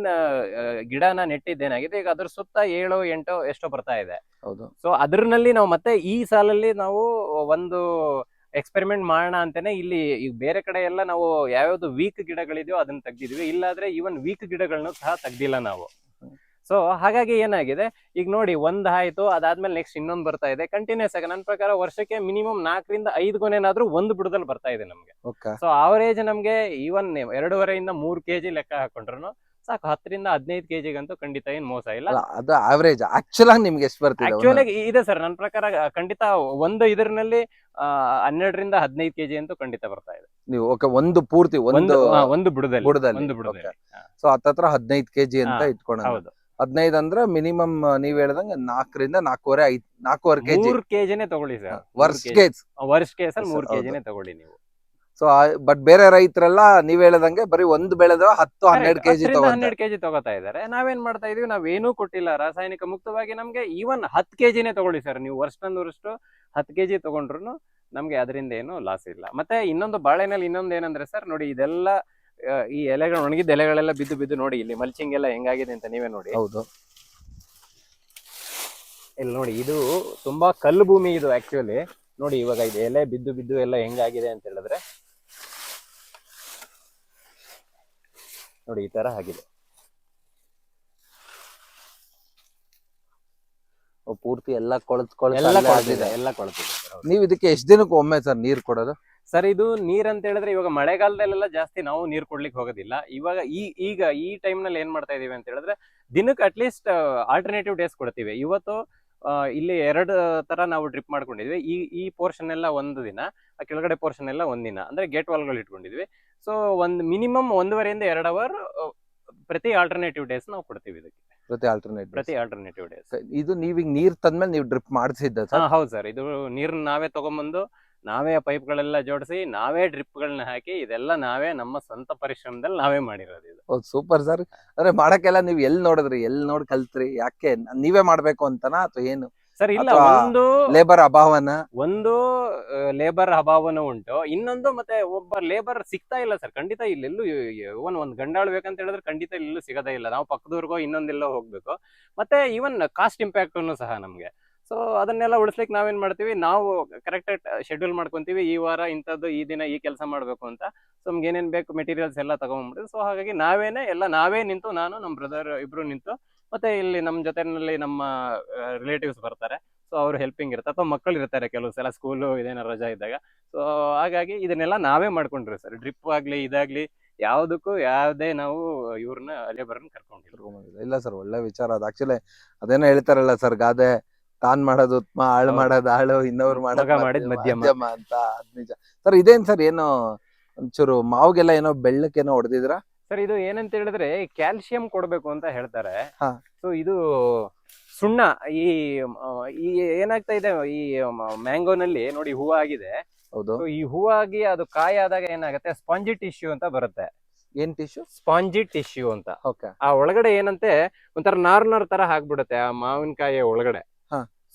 ಗಿಡನ ನೆಟ್ಟಿದ್ದೇನಾಗಿದೆ ಈಗ ಅದ್ರ ಸುತ್ತ ಏಳು ಎಂಟು ಎಷ್ಟೋ ಬರ್ತಾ ಇದೆ. ಹೌದು. ಸೊ ಅದ್ರಲ್ಲಿ ನಾವು ಮತ್ತೆ ಈ ಸಾಲಲ್ಲಿ ನಾವು ಒಂದು ಎಕ್ಸ್ಪೆರಿಮೆಂಟ್ ಮಾಡೋಣ ಅಂತಾನೆ ಇಲ್ಲಿ ಈಗ ಬೇರೆ ಕಡೆ ಎಲ್ಲ ನಾವು ಯಾವ್ಯಾವ್ದು ವೀಕ್ ಗಿಡಗಳಿದೆಯೋ ಅದನ್ನ ತೆಗ್ದಿದ್ವಿ. ಇಲ್ಲಾದ್ರೆ ಈವನ್ ವೀಕ್ ಗಿಡಗಳನ್ನೂ ಸಹ ತೆಗ್ದಿಲ್ಲ ನಾವು. ಸೊ ಹಾಗಾಗಿ ಏನಾಗಿದೆ? ಈಗ ನೋಡಿ ಒಂದ್ ಆಯ್ತು ಅದಾದ್ಮೇಲೆ ನೆಕ್ಸ್ಟ್ ಇನ್ನೊಂದು ಬರ್ತಾ ಇದೆ. ಕಂಟಿನ್ಯೂಸ್ ಆಗಿ ನನ್ನ ಪ್ರಕಾರ ವರ್ಷಕ್ಕೆ ಮಿನಿಮಮ್ ನಾಲ್ಕರಿಂದ ಐದು ಗೊನೆನಾದ್ರೂ ಒಂದು ಬುಡದಲ್ಲಿ ಬರ್ತಾ ಇದೆ ನಮ್ಗೆ. ಸೊ ಅವರೇಜ್ ನಮ್ಗೆ ಈವನ್ ಎರಡೂವರೆಯಿಂದ ಮೂರ್ ಕೆಜಿ ಲೆಕ್ಕ ಹಾಕೊಂಡ್ರು ಸಾಕು ಹತ್ತರಿಂದ ಹದಿನೈದು ಕೆಜಿಗಂತೂ ಖಂಡಿತ ಏನ್ ಮೋಸ ಇಲ್ಲ. ಅದು ಆವರೇಜ್ ಆಕ್ಚುಲ್ ಆಗಿ ನಿಮ್ಗೆ ಎಷ್ಟು ಬರ್ತಿದೆ ಆಕ್ಚುಲಿ ಇದೆ ಸರ್ ನನ್ನ ಪ್ರಕಾರ ಖಂಡಿತ ಒಂದು ಇದರಲ್ಲಿ ಹನ್ನೆರಡರಿಂದ ಹದಿನೈದು ಕೆಜಿ ಅಂತೂ ಖಂಡಿತ ಬರ್ತಾ ಇದೆ. ನೀವು ಓಕೆ ಒಂದು ಪೂರ್ತಿ ಒಂದು ಒಂದು ಬುಡದಲ್ಲಿ ಬುಡದಲ್ಲಿ. ಒಂದು ಬುಡದಲ್ಲಿ. ಸೊ ಹತ್ತತ್ರ ಹದಿನೈದು ಕೆಜಿ ಅಂತ ಇಟ್ಕೊಂಡು ಹೌದು. ಹದಿನೈದು ಅಂದ್ರೆ ಮಿನಿಮಮ್ ನೀವ್ ಹೇಳ್ದಂಗ ನಾಲ್ಕರಿಂದ ನಾಲ್ಕೂವರೆ ಐದ್ ನಾಲ್ಕೂವರೆ ಕೆಜಿ. ಮೂರ್ ಕೆಜಿನೇ ತಗೊಳ್ಳಿ ಸರ್. ವರ್ಷ ಕೇಜ್. ವರ್ಷ ಮೂರ್ ಹೌದು. ಕೆಜಿನೇ ತಗೊಳ್ಳಿ ನೀವು. ಸೊ ಬಟ್ ಬೇರೆ ರೈತರೆಲ್ಲ ನೀವ್ ಹೇಳ್ದಂಗೆ ಬರೀ ಒಂದು ಬೆಳೆದ ಹತ್ತು ಹನ್ನೆರಡು ಕೆಜಿ ತಗೊಂತಾರೆ ಹನ್ನೆರಡು ಕೆಜಿ ತಗೋತಾ ಇದಾರೆ ನಾವೇನ್ ಮಾಡ್ತಾ ಇದೀವಿ? ನಾವೇನೂ ಕೊಟ್ಟಿಲ್ಲ. ರಾಸಾಯನಿಕ ಮುಕ್ತವಾಗಿ ನಮ್ಗೆ ಈವನ್ ಹತ್ತು ಕೆಜಿನೇ ತಗೊಳ್ಳಿ ಸರ್. ನೀವು ವರ್ಷ ವರ್ಷ ಹತ್ತು ಕೆಜಿ ತಗೊಂಡ್ರು ನಮ್ಗೆ ಅದರಿಂದ ಏನು ಲಾಸ್ ಇಲ್ಲ. ಮತ್ತೆ ಇನ್ನೊಂದು ಬಾಳೆನಲ್ಲಿ ಇನ್ನೊಂದು ಏನಂದ್ರೆ ಸರ್ ನೋಡಿ ಇದೆಲ್ಲ ಈ ಎಲೆಗಳು ಒಣಗಿದ ಎಲೆಗಳೆಲ್ಲ ಬಿದ್ದು ಬಿದ್ದು ನೋಡಿ ಇಲ್ಲಿ ಮಲ್ಚಿಂಗ್ ಎಲ್ಲ ಹೆಂಗಾಗಿದೆ ಅಂತ ನೀವೇ ನೋಡಿ. ಹೌದು. ಇಲ್ಲಿ ನೋಡಿ ಇದು ತುಂಬಾ ಕಲ್ಲು ಭೂಮಿ ಇದು ಆಕ್ಚುಲಿ ನೋಡಿ ಇವಾಗ ಇದು ಎಲೆ ಬಿದ್ದು ಬಿದ್ದು ಎಲ್ಲ ಹೆಂಗಾಗಿದೆ ಅಂತ ಹೇಳಿದ್ರೆ. ನೋಡಿ ಈ ತರ ಆಗಿದೆ. ಪೂರ್ತಿ ಎಲ್ಲ ಕೊಳತ್ ಕೊಳತ್ ಎಲ್ಲ ಕೊಳತಿದೆ ಎಲ್ಲ ಕೊಳ್ತಿದೆ ನೀವ್ ಇದಕ್ಕೆ ಎಷ್ಟು ದಿನಕ್ಕೆ ಒಮ್ಮೆ ಸರ್ ನೀರ್ ಕೊಡೋದು? ಸರ್ ಇದು ನೀರ್ ಅಂತ ಹೇಳಿದ್ರೆ ಇವಾಗ ಮಳೆಗಾಲದಲ್ಲೆಲ್ಲ ಜಾಸ್ತಿ ನಾವು ನೀರ್ ಕೊಡ್ಲಿಕ್ಕೆ ಹೋಗೋದಿಲ್ಲ. ಇವಾಗ ಈ ಈಗ ಈ ಟೈಮ್ನಲ್ಲಿ ಏನ್ ಮಾಡ್ತಾ ಇದೀವಿ ಅಂತ ಹೇಳಿದ್ರೆ ದಿನಕ್ಕೆ ಅಟ್ಲೀಸ್ಟ್ ಆಲ್ಟರ್ನೇಟಿವ್ ಡೇಸ್ ಕೊಡ್ತೀವಿ. ಇವತ್ತು ಇಲ್ಲಿ ಎರಡು ತರ ನಾವು ಡ್ರಿಪ್ ಮಾಡ್ಕೊಂಡಿದ್ವಿ. ಈ ಈ ಪೋರ್ಷನ್ ಎಲ್ಲ ಒಂದು ದಿನ ಆ ಕೆಳಗಡೆ ಪೋರ್ಷನ್ ಎಲ್ಲ ಒಂದಿನ ದಿನ. ಅಂದ್ರೆ ಗೇಟ್ ವಾಲ್ಗಳು ಇಟ್ಕೊಂಡಿದ್ವಿ. ಸೊ ಒಂದ್ ಮಿನಿಮಮ್ ಒಂದೂವರೆಯಿಂದ ಎರಡು ಅವರ್ ಪ್ರತಿ ಆಲ್ಟರ್ನೇಟಿವ್ ಡೇಸ್ ನಾವು ಕೊಡ್ತೀವಿ ಇದಕ್ಕೆ. ಪ್ರತಿ ಆಲ್ಟರ್ನೇಟಿವ್ ಪ್ರತಿ ಆಲ್ಟರ್ನೇಟಿವ್ ಡೇಸ್ ಇದು ನೀವೀಗ ನೀರ್ ತಂದ್ಮೇಲೆ ನೀವು ಡ್ರಿಪ್ ಮಾಡಿಸಿದ್ದ ಹೌದು ಸರ್. ಇದು ನೀರನ್ನ ನಾವೇ ತಗೊಂಬಂದು ನಾವೇ ಪೈಪ್ಗಳೆಲ್ಲ ಜೋಡಿಸಿ ನಾವೇ ಡ್ರಿಪ್ಗಳನ್ನ ಹಾಕಿ ಇದೆಲ್ಲ ನಾವೇ ನಮ್ಮ ಸ್ವಂತ ಪರಿಶ್ರಮದಲ್ಲಿ ನಾವೇ ಮಾಡಿರೋದು ಇದು. Super sir. ಅಂದ್ರೆ ಮಾಡಕ್ಕೆಲ್ಲ ನೀವ್ ಎಲ್ ನೋಡಿದ್ರಿ? ಎಲ್ ನೋಡ್ ಕಲ್ತ್ರಿ? ಯಾಕೆ ನೀವೇ ಮಾಡ್ಬೇಕು ಅಂತನಾ ಅಥವಾ ಏನು? ಸರ್ ಇಲ್ಲ ಅಥವಾ ಒಂದು ಲೇಬರ್ ಅಭಾವನ? ಒಂದು ಲೇಬರ್ ಅಭಾವನೂ ಉಂಟು. ಇನ್ನೊಂದು ಮತ್ತೆ ಒಬ್ಬ ಲೇಬರ್ ಸಿಗ್ತಾ ಇಲ್ಲ ಸರ್ ಖಂಡಿತ ಇಲ್ಲೆಲ್ಲೂ ಇವನ್ ಒಂದ್ ಗಂಡಾಳು ಬೇಕಂತ ಹೇಳಿದ್ರೆ ಖಂಡಿತ ಇಲ್ಲೂ ಸಿಗದೇ ಇಲ್ಲ. ನಾವು ಪಕ್ಕದೂರ್ಗೋ ಇನ್ನೊಂದೆಲ್ಲೋ ಹೋಗ್ಬೇಕು. ಮತ್ತೆ ಈವನ್ ಕಾಸ್ಟ್ ಇಂಪ್ಯಾಕ್ಟ್ ಸಹ ನಮ್ಗೆ. ಸೊ ಅದನ್ನೆಲ್ಲ ಉಳಿಸ್ಲಿಕ್ಕೆ ನಾವೇನ್ ಮಾಡ್ತೀವಿ? ನಾವು ಕರೆಕ್ಟ್ ಶೆಡ್ಯೂಲ್ ಮಾಡ್ಕೊಂತೀವಿ. ಈ ವಾರ ಇಂಥದ್ದು, ಈ ದಿನ ಈ ಕೆಲಸ ಮಾಡಬೇಕು ಅಂತ. ಸೊ ನಮ್ಗೆ ಏನೇನ್ ಬೇಕು ಮೆಟೀರಿಯಲ್ಸ್ ಎಲ್ಲ ತಗೊಂಡ್ಬಿಡ್ತೀವಿ ಸೊ ಹಾಗಾಗಿ ನಾವೇನೆ, ಎಲ್ಲ ನಾವೇ ನಿಂತು, ನಾನು ನಮ್ಮ ಬ್ರದರ್ ಇಬ್ರು ನಿಂತು, ಮತ್ತೆ ಇಲ್ಲಿ ನಮ್ಮ ಜೊತೆನಲ್ಲಿ ನಮ್ಮ ರಿಲೇಟಿವ್ಸ್ ಬರ್ತಾರೆ. ಸೊ ಅವ್ರು ಹೆಲ್ಪಿಂಗ್ ಇರ್ತಾರೆ. ಅಥವಾ ಮಕ್ಕಳು ಇರ್ತಾರೆ ಕೆಲವು ಸಲ ಸ್ಕೂಲು ಇದೇನೋ ರಜಾ ಇದ್ದಾಗ. ಸೊ ಹಾಗಾಗಿ ಇದನ್ನೆಲ್ಲ ನಾವೇ ಮಾಡ್ಕೊಂಡ್ರಿ ಸರ್. ಡ್ರಿಪ್ ಆಗ್ಲಿ, ಇದಾಗ್ಲಿ, ಯಾವುದಕ್ಕೂ ಯಾವುದೇ ನಾವು ಇವ್ರನ್ನ ಲೇಬರ್ನ ಕರ್ಕೊಂಡಿಲ್ಲ. ಇಲ್ಲ ಸರ್, ಒಳ್ಳೆ ವಿಚಾರ ಅದು. ಆಕ್ಚುಲಿ ಅದೇನೋ ಹೇಳ್ತಾರಲ್ಲ ಸರ್, ಗಾದೆ ತಾನ್ ಮಾಡೋದು ಉತ್ತಮ ಆಳ್ ಮಾಡೋದು ಆಳು ಇನ್ನೊಬ್ರು ಮಾಡೋದು ಮಧ್ಯಮ. ಅಂತ ಅದ್ ನಿಜ. ಸರ್ ಇದೇನ್ ಸರ್ ಏನೋ ಒಂಚೂರು ಮಾವ್ಗೆಲ್ಲ ಏನೋ ಬೆಳ್ಳಕ್ಕೇನೋ ಹೊಡೆದಿದ್ರ? ಸರ್ ಇದು ಏನಂತ ಹೇಳಿದ್ರೆ ಕ್ಯಾಲ್ಸಿಯಂ ಕೊಡ್ಬೇಕು ಅಂತ ಹೇಳ್ತಾರೆ. ಹಾ. ಸೊ ಇದು ಸುಣ್ಣ ಈ ಈ ಏನಾಗ್ತಾ ಇದೆ ಈ ಮ್ಯಾಂಗೋನಲ್ಲಿ ನೋಡಿ ಹೂವು ಆಗಿದೆ. ಹೌದು. ಈ ಈ ಆಗಿ ಅದು ಕಾಯಿ ಆದಾಗ ಏನಾಗುತ್ತೆ ಸ್ಪಾಂಜಿ ಟಿಶ್ಯೂ ಅಂತ ಬರುತ್ತೆ. ಏನ್ ಟಿಶ್ಯೂ? ಸ್ಪಾಂಜಿ ಟಿಶ್ಯೂ ಅಂತ. ಓಕೆ. ಆ ಒಳಗಡೆ ಏನಂತೆ ಒಂಥರ ನಾರ್ ನಾರ್ ತರ ಹಾಕ್ಬಿಡುತ್ತೆ ಆ ಮಾವಿನಕಾಯಿಯ ಒಳಗಡೆ.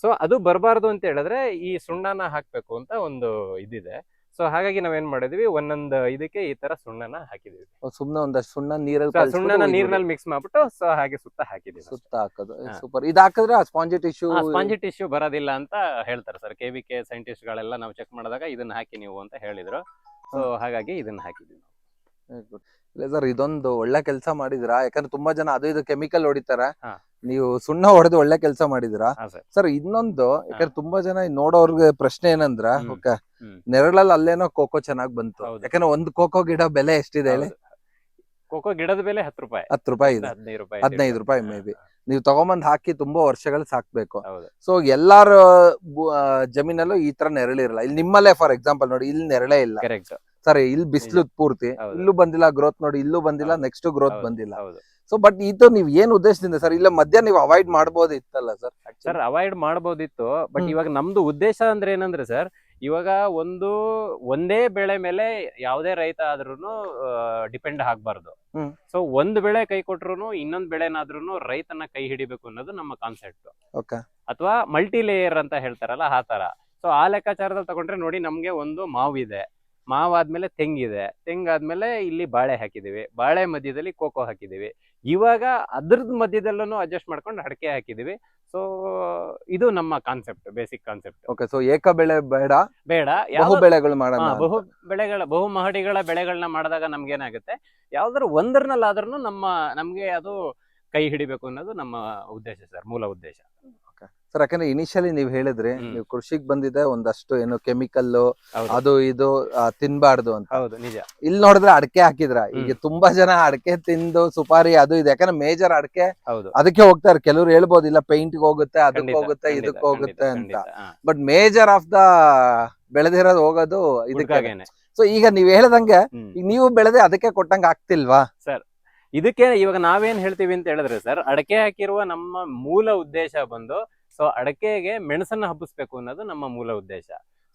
ಸೊ ಅದು ಬರಬಾರ್ದು ಅಂತ ಹೇಳಿದ್ರೆ ಈ ಸುಣ್ಣನ ಹಾಕಬೇಕು ಅಂತ ಒಂದು ಇದಿದೆ. ಸೊ ಹಾಗಾಗಿ ನಾವೇನ್ ಮಾಡಿದ್ವಿ? ಒಂದೊಂದು ಇದಕ್ಕೆ ಈ ತರ ಸುಣ್ಣನ ಹಾಕಿದೀವಿ. ಸುಮ್ಮನೆ ಒಂದಷ್ಟು ಸುಣ್ಣ ನೀರಲ್ಲಿ ಸುಣ್ಣನ ನೀರ್ನಲ್ಲಿ ಮಿಕ್ಸ್ ಮಾಡ್ಬಿಟ್ಟು ಸೊ ಹಾಗೆ ಸುತ್ತ ಹಾಕಿದೀವಿ ಸುತ್ತ ಹಾಕೋದು. ಸೂಪರ್ ಇದ್ ಹಾಕಿದ್ರೆ ಸ್ಪಾಂಜಿ ಟಿಶ್ಯೂ ಸ್ಪಾಂಜಿ ಟಿಶ್ಯೂ ಬರೋದಿಲ್ಲ ಅಂತ ಹೇಳ್ತಾರೆ sir K V K scientist ಗಳೆಲ್ಲ ನಾವು ಚೆಕ್ ಮಾಡಿದಾಗ ಇದನ್ನ ಹಾಕಿ ನೀವು ಅಂತ ಹೇಳಿದ್ರು. ಸೊ ಹಾಗಾಗಿ ಇದನ್ನ ಹಾಕಿದೀವಿ ನಾವು. ಇಲ್ಲ ಸರ್ ಇದೊಂದು ಒಳ್ಳೆ ಕೆಲಸ ಮಾಡಿದ್ರ ಯಾಕಂದ್ರೆ ತುಂಬಾ ಜನ ಅದು ಇದು ಕೆಮಿಕಲ್ ಹೊಡಿತಾರೆ. ನೀವು ಸುಣ್ಣ ಹೊಡೆದು ಒಳ್ಳೆ ಕೆಲಸ ಮಾಡಿದಿರಾ ಸರ್. ಇನ್ನೊಂದು ಯಾಕಂದ್ರೆ ತುಂಬಾ ಜನ ನೋಡೋರ್ಗೆ ಪ್ರಶ್ನೆ ಏನಂದ್ರ ಓಕೆ. ನೆರಳಲ್ಲಿ ಅಲ್ಲೇನೋ ಕೋಕೋ ಚೆನ್ನಾಗ್ ಬಂತು. ಯಾಕಂದ್ರೆ ಒಂದ್ ಕೋಕೋ ಗಿಡ ಬೆಲೆ ಎಷ್ಟಿದೆ ಹೇಳಿ? ಕೋಕೋ ಗಿಡದ ಬೆಲೆ ಹತ್ತು ರೂಪಾಯಿ. ಹತ್ತು ರೂಪಾಯಿ ಇದೆ. ಹದಿನೈದು ರೂಪಾಯಿ ಮೇ ಬಿ. ನೀವು ತಗೊಂಬಂದ್ ಹಾಕಿ ತುಂಬಾ ವರ್ಷಗಳು ಸಾಕ್ಬೇಕು. ಸೊ ಎಲ್ಲಾರ ಜಮೀನಲ್ಲೂ ಈ ತರ ನೆರಳಿರಲ್ಲ ಇಲ್ಲಿ ನಿಮ್ಮಲ್ಲೇ ಫಾರ್ ಎಕ್ಸಾಂಪಲ್ ನೋಡಿ ಇಲ್ಲಿ ನೆರಳೇ ಇಲ್ಲ. ಸರಿ ಇಲ್ಲಿ ಬಿಸಿಲು ಪೂರ್ತಿ. ಇಲ್ಲೂ ಬಂದಿಲ್ಲ ಗ್ರೋತ್ ನೋಡಿ ಇಲ್ಲೂ ಬಂದಿಲ್ಲ. ನೆಕ್ಸ್ಟ್ ಗ್ರೋತ್ ಬಂದಿಲ್ಲ. ಸೊ ಬಟ್ ಇದು ನೀವು ಏನ್ ಉದ್ದೇಶದಿಂದ ಸರ್ ಇಲ್ಲ ಮಧ್ಯ ನೀವು ಅವಾಯ್ಡ್ ಮಾಡ್ಬೋದಿತ್ತಲ್ಲ ಸರ್ ಸರ್ ಅವಾಯ್ಡ್ ಮಾಡಬಹುದಿತ್ತು ಬಟ್ ಇವಾಗ ನಮ್ದು ಉದ್ದೇಶ ಅಂದ್ರೆ ಏನಂದ್ರೆ ಸರ್ ಇವಾಗ ಒಂದು ಒಂದೇ ಬೆಳೆ ಮೇಲೆ ಯಾವುದೇ ರೈತ ಆದ್ರೂ ಡಿಪೆಂಡ್ ಆಗ್ಬಾರ್ದು. ಸೊ ಒಂದ್ ಬೆಳೆ ಕೈ ಕೊಟ್ರು ಇನ್ನೊಂದ್ ಬೆಳೆನಾದ್ರೂ ರೈತನ ಕೈ ಹಿಡಿಬೇಕು ಅನ್ನೋದು ನಮ್ಮ ಕಾನ್ಸೆಪ್ಟ್ ಓಕೆ ಅಥವಾ ಮಲ್ಟಿ ಲೇಯರ್ ಅಂತ ಹೇಳ್ತಾರಲ್ಲ ಆ ತರ ಸೊ ಆ ಲೆಕ್ಕಾಚಾರದಲ್ಲಿ ತಗೊಂಡ್ರೆ ನೋಡಿ ನಮ್ಗೆ ಒಂದು ಮಾವಿದೆ. ಮಾವಾದ್ಮೇಲೆ ತೆಂಗಿದೆ. ತೆಂಗಾದ್ಮೇಲೆ ಇಲ್ಲಿ ಬಾಳೆ ಹಾಕಿದೀವಿ ಬಾಳೆ ಮಧ್ಯದಲ್ಲಿ ಕೋಕೋ ಹಾಕಿದೀವಿ ಇವಾಗ ಅದ್ರದ್ ಮಧ್ಯದಲ್ಲೂ ಅಡ್ಜಸ್ಟ್ ಮಾಡ್ಕೊಂಡು ಅಡಕೆ ಹಾಕಿದೀವಿ. ಸೊ ಇದು ನಮ್ಮ concept basic concept okay so ಏಕ ಬೆಳೆ ಬೇಡ ಬೇಡ. ಯಾವ ಬೆಳೆಗಳು ಮಾಡೋಣ ಬಹು ಬೆಳೆಗಳ ಬಹು ಮಹಡಿಗಳ ಬೆಳೆಗಳನ್ನ ಮಾಡಿದಾಗ ನಮ್ಗೆ ಏನಾಗುತ್ತೆ ಯಾವ್ದಾದ್ರು ಒಂದರ್ನಲ್ಲಾದ್ರೂ ನಮ್ಮ ನಮ್ಗೆ ಅದು ಕೈ ಹಿಡಿಬೇಕು ಅನ್ನೋದು ನಮ್ಮ ಉದ್ದೇಶ ಸರ್ ಮೂಲ ಉದ್ದೇಶ. ಸರ್ ಯಾಕಂದ್ರೆ ಇನಿಷಿಯಲಿ ನೀವ್ ಹೇಳಿದ್ರೆ. ನೀವು ಕೃಷಿಗ್ ಬಂದಿದೆ ಒಂದಷ್ಟು ಏನು ಕೆಮಿಕಲ್ ಅದು ಇದು ತಿನ್ಬಾರ್ದು ಅಂತ. ಹೌದು ನಿಜ. ಇಲ್ಲಿ ನೋಡಿದ್ರೆ ಅಡಕೆ ಹಾಕಿದ್ರ. ಈಗ ತುಂಬಾ ಜನ ಅಡಕೆ ತಿಂದು ಸುಪಾರಿ ಅದು ಇದೆ. ಯಾಕಂದ್ರೆ ಮೇಜರ್ ಅಡಕೆ ಅದಕ್ಕೆ ಹೋಗ್ತಾರೆ. ಕೆಲವ್ರು ಹೇಳ್ಬೋದು ಇಲ್ಲ ಪೇಂಟ್ ಹೋಗುತ್ತೆ ಅದಕ್ಕೆ ಹೋಗುತ್ತೆ ಇದಕ್ಕೆ ಹೋಗುತ್ತೆ ಅಂತ. ಬಟ್ ಮೇಜರ್ ಆಫ್ ದ ಬೆಳೆದಿರೋದು ಹೋಗೋದು ಇದಕ್ಕೆ. ಸೊ ಈಗ ನೀವ್ ಹೇಳ್ದಂಗೆ ನೀವು ಬೆಳೆದೆ ಅದಕ್ಕೆ ಕೊಟ್ಟಂಗ ಆಗ್ತಿಲ್ವಾ? ಸರ್ ಇದಕ್ಕೆ ಇವಾಗ ನಾವೇನ್ ಹೇಳ್ತೀವಿ ಅಂತ ಹೇಳಿದ್ರೆ ಸರ್ ಅಡಕೆ ಹಾಕಿರುವ ನಮ್ಮ ಮೂಲ ಉದ್ದೇಶ ಬಂದು ಸೊ ಅಡಕೆಗೆ ಮೆಣಸನ್ನ ಹಬ್ಬಿಸ್ಬೇಕು ಅನ್ನೋದು ನಮ್ಮ ಮೂಲ ಉದ್ದೇಶ.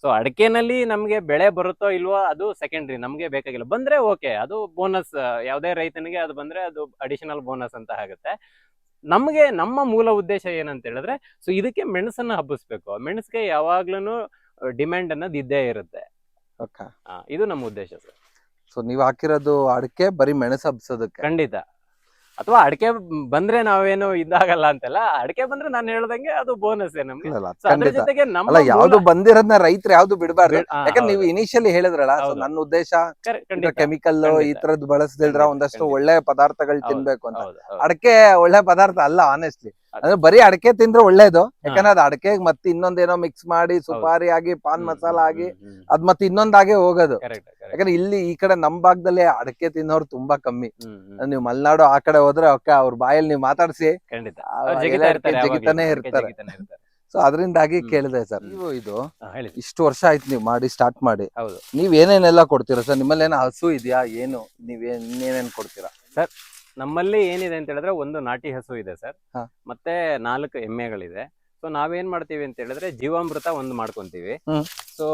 ಸೊ ಅಡಕೆನಲ್ಲಿ ನಮ್ಗೆ ಬೆಳೆ ಬರುತ್ತೋ ಇಲ್ವೋ ಅದು ಸೆಕೆಂಡ್ರಿ ನಮ್ಗೆ ಬೇಕಾಗಿಲ್ಲ. ಬಂದ್ರೆ ಓಕೆ ಅದು ಬೋನಸ್ ಯಾವುದೇ ರೈತನಿಗೆ ಅದು ಬಂದ್ರೆ ಅದು ಅಡಿಷನಲ್ ಬೋನಸ್ ಅಂತ ಆಗುತ್ತೆ. ನಮ್ಗೆ ನಮ್ಮ ಮೂಲ ಉದ್ದೇಶ ಏನಂತ ಹೇಳಿದ್ರೆ ಸೊ ಇದಕ್ಕೆ ಮೆಣಸನ್ನ ಹಬ್ಬಿಸ್ಬೇಕು. ಮೆಣಸಿಗೆ ಯಾವಾಗ್ಲೂ ಡಿಮ್ಯಾಂಡ್ ಅನ್ನೋದು ಇದ್ದೇ ಇರುತ್ತೆ. ಇದು ನಮ್ಮ ಉದ್ದೇಶ ಸರ್ ಸೊ ನೀವು ಹಾಕಿರೋದು ಅಡಿಕೆ ಬರೀ ಮೆಣಸು ಹಬ್ಸೋದಕ್ಕೆ. ಖಂಡಿತ. ಅಥವಾ ಅಡಿಕೆ ಬಂದ್ರೆ ನಾವೇನು ಇದಾಗಲ್ಲ ಅಂತಲ್ಲ ಅಡಿಕೆ ಬಂದ್ರೆ ನಾನು ಹೇಳ್ದಂಗೆ ಅದು ಬೋನಸ್ ನಮ್ಗೆ. ಅದ್ರ ಜೊತೆಗೆ ನಮ್ಮ ಯಾವ್ದು ಬಂದಿರೋದ್ನ ರೈತರು ಯಾವ್ದು ಬಿಡಬಾರ್ದು. ಯಾಕಂದ್ರೆ ನೀವು. ಇನಿಷಿಯಲಿ ಹೇಳಿದ್ರಲ್ಲ ಸೊ ನನ್ನ ಉದ್ದೇಶ ಕೆಮಿಕಲ್ ಈ. ತರದ್ ಬಳಸದಿಲ್ರ ಒಂದಷ್ಟು ಒಳ್ಳೆ ಪದಾರ್ಥಗಳು ತಿನ್ಬೇಕು ಅಂತ. ಅಡಕೆ ಒಳ್ಳೆ ಪದಾರ್ಥ ಅಲ್ಲ ಆನೆಸ್ಟ್ಲಿ ಅಂದ್ರೆ ಬರೀ ಅಡಕೆ ತಿಂದ್ರೆ ಒಳ್ಳೇದು ಯಾಕಂದ್ರೆ ಅದು ಅಡಕೆ ಮತ್ತೆ ಇನ್ನೊಂದೇನೋ ಮಿಕ್ಸ್ ಮಾಡಿ ಸುಪಾರಿ ಆಗಿ ಪಾನ್ ಮಸಾಲ ಆಗಿ. ಅದ್ ಮತ್ತೆ ಇನ್ನೊಂದಾಗೆ ಹೋಗೋದು. ಯಾಕಂದ್ರೆ ಇಲ್ಲಿ ಈ ಕಡೆ ನಮ್ ಭಾಗದಲ್ಲಿ ಅಡಕೆ ತಿನ್ನೋರು ತುಂಬಾ ಕಮ್ಮಿ. ನೀವು ಮಲ್ನಾಡು ಆ ಕಡೆ ಹೋದ್ರೆ ಓಕೆ ಅವ್ರ ಬಾಯಲ್ಲಿ ನೀವು ಮಾತಾಡ್ಸಿ ಜಗಿತಾನೆ ಇರ್ತಾರೆ ಅಡಿಕೆ ಯಾವಾಗ್ಲೂ. ಜಿಗಿತಾನೆ ಅಡಿಕೆ ಇರ್ತಾರೆ. ಜಿಗಿತಾನೆ ಇರ್ತಾರೆ. ಸೊ ಅದರಿಂದಾಗಿ ಕೇಳಿದೆ ಸರ್. ನೀವು ಇದು ಇಷ್ಟು ವರ್ಷ ಆಯ್ತು ನೀವು ಮಾಡಿ ಸ್ಟಾರ್ಟ್ ಮಾಡಿ ಹೌದು ನೀವ್ ಏನೇನೆಲ್ಲ ಕೊಡ್ತೀರಾ ಸರ್ ನಿಮ್ಮಲ್ಲಿ ಏನೋ ಹಸು ಇದೆಯಾ ಏನು ನೀವೇನ್ ಏನೇನ್ ಕೊಡ್ತೀರಾ ನಮ್ಮಲ್ಲಿ ಏನಿದೆ ಅಂತ ಹೇಳಿದ್ರೆ ಒಂದು ನಾಟಿ ಹಸು ಇದೆ ಸರ್ ಹಾ. ಮತ್ತೆ ನಾಲ್ಕು ಎಮ್ಮೆಗಳಿದೆ ಸೊ ನಾವೇನ್ ಮಾಡ್ತೀವಿ ಅಂತ ಹೇಳಿದ್ರೆ ಜೀವಾಮೃತ ಒಂದ್ ಮಾಡ್ಕೊಂತೀವಿ ಹ್ಮ್. ಸೊ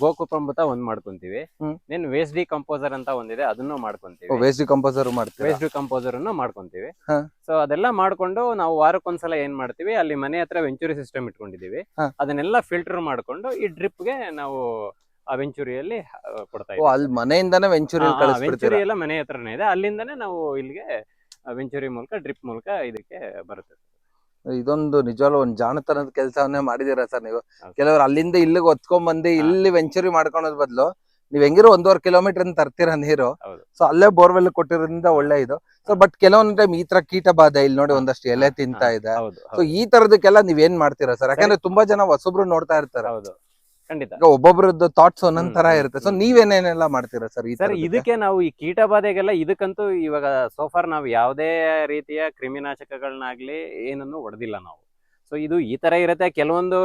ಗೋಕುಪಾಮೃತ ಒಂದ್ ಮಾಡ್ಕೊಂತೀವಿ ಹ್ಮ್. ದೆನ್ ವೇಸ್ಟ್ ಡಿ ಕಂಪೋಸರ್ ಅಂತ ಒಂದಿದೆ ಅದನ್ನು ಮಾಡ್ಕೊಂತೀವಿ ವೇಸ್ಟ್ ಕಂಪೋಸರ್ ಮಾಡ್ತೀವಿ ವೇಸ್ಟ್ ಕಂಪೋಸರ್ ಅನ್ನು ಮಾಡ್ಕೊಂತೀವಿ ಹಾ. ಸೊ ಅದೆಲ್ಲ ಮಾಡ್ಕೊಂಡು ನಾವು ವಾರಕ್ಕೊಂದ್ಸಲ ಏನ್ ಮಾಡ್ತೀವಿ ಅಲ್ಲಿ ಮನೆ ಹತ್ರ ವೆಂಚುರಿ ಸಿಸ್ಟಮ್ ಇಟ್ಕೊಂಡಿದೀವಿ ಹಾ. ಅದನ್ನೆಲ್ಲ ಫಿಲ್ಟರ್ ಮಾಡ್ಕೊಂಡು ಈ ಡ್ರಿಪ್ಗೆ ನಾವು ವೆಂಚುರಿಯಲ್ಲಿ ಕೊಡ್ತಾ ಓ ಅಲ್ಲಿ ಮನೆಯಿಂದಾನೇ ವೆಂಚೂರಿ ಎಲ್ಲ ಮನೆ ಹತ್ರನೇ ಇದೆ. ಅಲ್ಲಿಂದಾನೇ ನಾವು ಇಲ್ಲಿಗೆ ವೆಂಚೂರಿ ಮೂಲಕ ಡ್ರಿಪ್ ಮೂಲಕ ಇದಕ್ಕೆ ಬರುತ್ತೆ. ಇದೊಂದು ನಿಜವಾಗ್ಲೂ ಒಂದ್ ಜಾಣತನದ ಕೆಲಸವನ್ನೇ ಮಾಡಿದೀರಾ ಸರ್ ನೀವು. ಕೆಲವರು ಅಲ್ಲಿಂದ ಇಲ್ಲಿಗೆ ಹೊತ್ಕೊಂಡ್ ಬಂದು ಇಲ್ಲಿ ವೆಂಚುರಿ ಮಾಡ್ಕೊಳೋದ್ ಬದಲು ನೀವ್ ಹೆಂಗಿರೋ ಒಂದೂವರೆ ಕಿಲೋಮೀಟರ್ ತರ್ತೀರಾ ನೀರು. ಸೊ ಅಲ್ಲೇ ಬೋರ್ವೆಲ್ ಕೊಟ್ಟಿರೋದ್ರಿಂದ ಒಳ್ಳೆ ಇದು. ಸೊ ಬಟ್ ಕೆಲವೊಂದ್ ಟೈಮ್ ಈ ತರ ಕೀಟ ಬಾಧೆ ಇಲ್ಲಿ ನೋಡಿ ಒಂದಷ್ಟು ಎಲೆ ತಿಂತಾ ಇದೆ. ಸೊ ಈ ತರದಕ್ಕೆಲ್ಲ ನೀವ್ ಏನ್ ಮಾಡ್ತೀರಾ ಸರ್? ಯಾಕಂದ್ರೆ ತುಂಬಾ ಜನ ಹೊಸಬ್ರು ನೋಡ್ತಾ ಇರ್ತಾರೆ. ಖಂಡಿತ. ಈಗ ಒಬ್ಬೊಬ್ರದ್ದು ಥಾಟ್ಸ್ ಒಂದೊಂದ್ ತರ ಇರುತ್ತೆ. ಸೊ. ನೀವೇನೇನೆಲ್ಲ ಮಾಡ್ತೀರಾ ಸರ್ ಈ ಸರ್ ಇದಕ್ಕೆ ನಾವು ಈ ಕೀಟ ಬಾಧೆಗೆಲ್ಲ ಇದಕ್ಕಂತೂ ಇವಾಗ ಸೋಫಾರ್ ನಾವು ಯಾವುದೇ ರೀತಿಯ ಕ್ರಿಮಿನಾಶಕಗಳನ್ನಾಗ್ಲಿ ಏನನ್ನು ಹೊಡೆದಿಲ್ಲ ನಾವು. ಸೊ ಇದು ಈ ತರ ಇರುತ್ತೆ. ಕೆಲವೊಂದು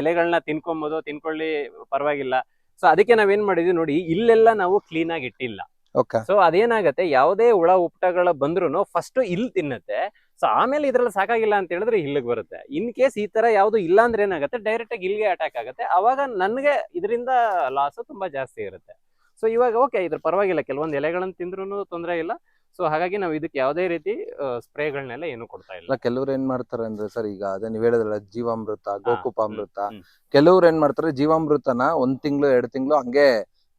ಎಲೆಗಳನ್ನ ತಿನ್ಕೊಂಬೋದು ತಿನ್ಕೊಳ್ಳಿ ಪರವಾಗಿಲ್ಲ. ಸೊ ಅದಕ್ಕೆ ನಾವೇನ್ ಮಾಡಿದ್ವಿ ನೋಡಿ ಇಲ್ಲೆಲ್ಲ ನಾವು ಕ್ಲೀನ್ ಆಗಿ ಇಟ್ಟಿಲ್ಲ. ಓಕೆ ಸೊ ಅದೇನಾಗತ್ತೆ ಯಾವುದೇ ಹುಳ ಉಪಟಗಳ ಬಂದ್ರು ಫಸ್ಟ್ ಇಲ್ಲಿ ತಿನ್ನತ್ತೆ. ಸೊ ಆಮೇಲೆ ಇದ್ರಲ್ಲಿ ಸಾಕಾಗಿಲ್ಲ ಅಂತ ಹೇಳಿದ್ರೆ ಇಲ್ಲಿಗೆ ಬರುತ್ತೆ. ಇನ್ ಕೇಸ್ ಈ ತರ ಯಾವುದು ಇಲ್ಲ ಅಂದ್ರೆ ಏನಾಗುತ್ತೆ? ಡೈರೆಕ್ಟ್ ಆಗಿ ಇಲ್ಲಿಗೆ ಅಟ್ಯಾಕ್ ಆಗುತ್ತೆ. ಅವಾಗ ನನಗೆ ಇದರಿಂದ ಲಾಸ್ ತುಂಬಾ ಜಾಸ್ತಿ ಇರುತ್ತೆ. ಸೊ ಇವಾಗ ಓಕೆ ಇದ್ರ ಪರವಾಗಿಲ್ಲ. ಕೆಲವೊಂದು ಎಲೆಗಳನ್ನ ತಿಂದ್ರು ತೊಂದರೆ ಇಲ್ಲ. ಸೊ ಹಾಗಾಗಿ ನಾವು ಇದಕ್ಕೆ ಯಾವುದೇ ರೀತಿ ಸ್ಪ್ರೇಗಳನ್ನೆಲ್ಲ ಏನು ಕೊಡ್ತಾ ಇಲ್ಲ. ಕೆಲವ್ರು ಏನ್ ಮಾಡ್ತಾರೆ ಅಂದ್ರೆ ಸರ್ ಈಗ ಅದೇ ನೀವ್ ಹೇಳಿದ್ರಲ್ಲ ಜೀವಾಮೃತ ಗೋಕುಪಾಮೃತ. ಕೆಲವ್ರು ಏನ್ ಮಾಡ್ತಾರೆ ಜೀವಾಮೃತನ ಒಂದ್ ತಿಂಗಳು ಎರಡ್ ತಿಂಗಳು ಹಂಗೆ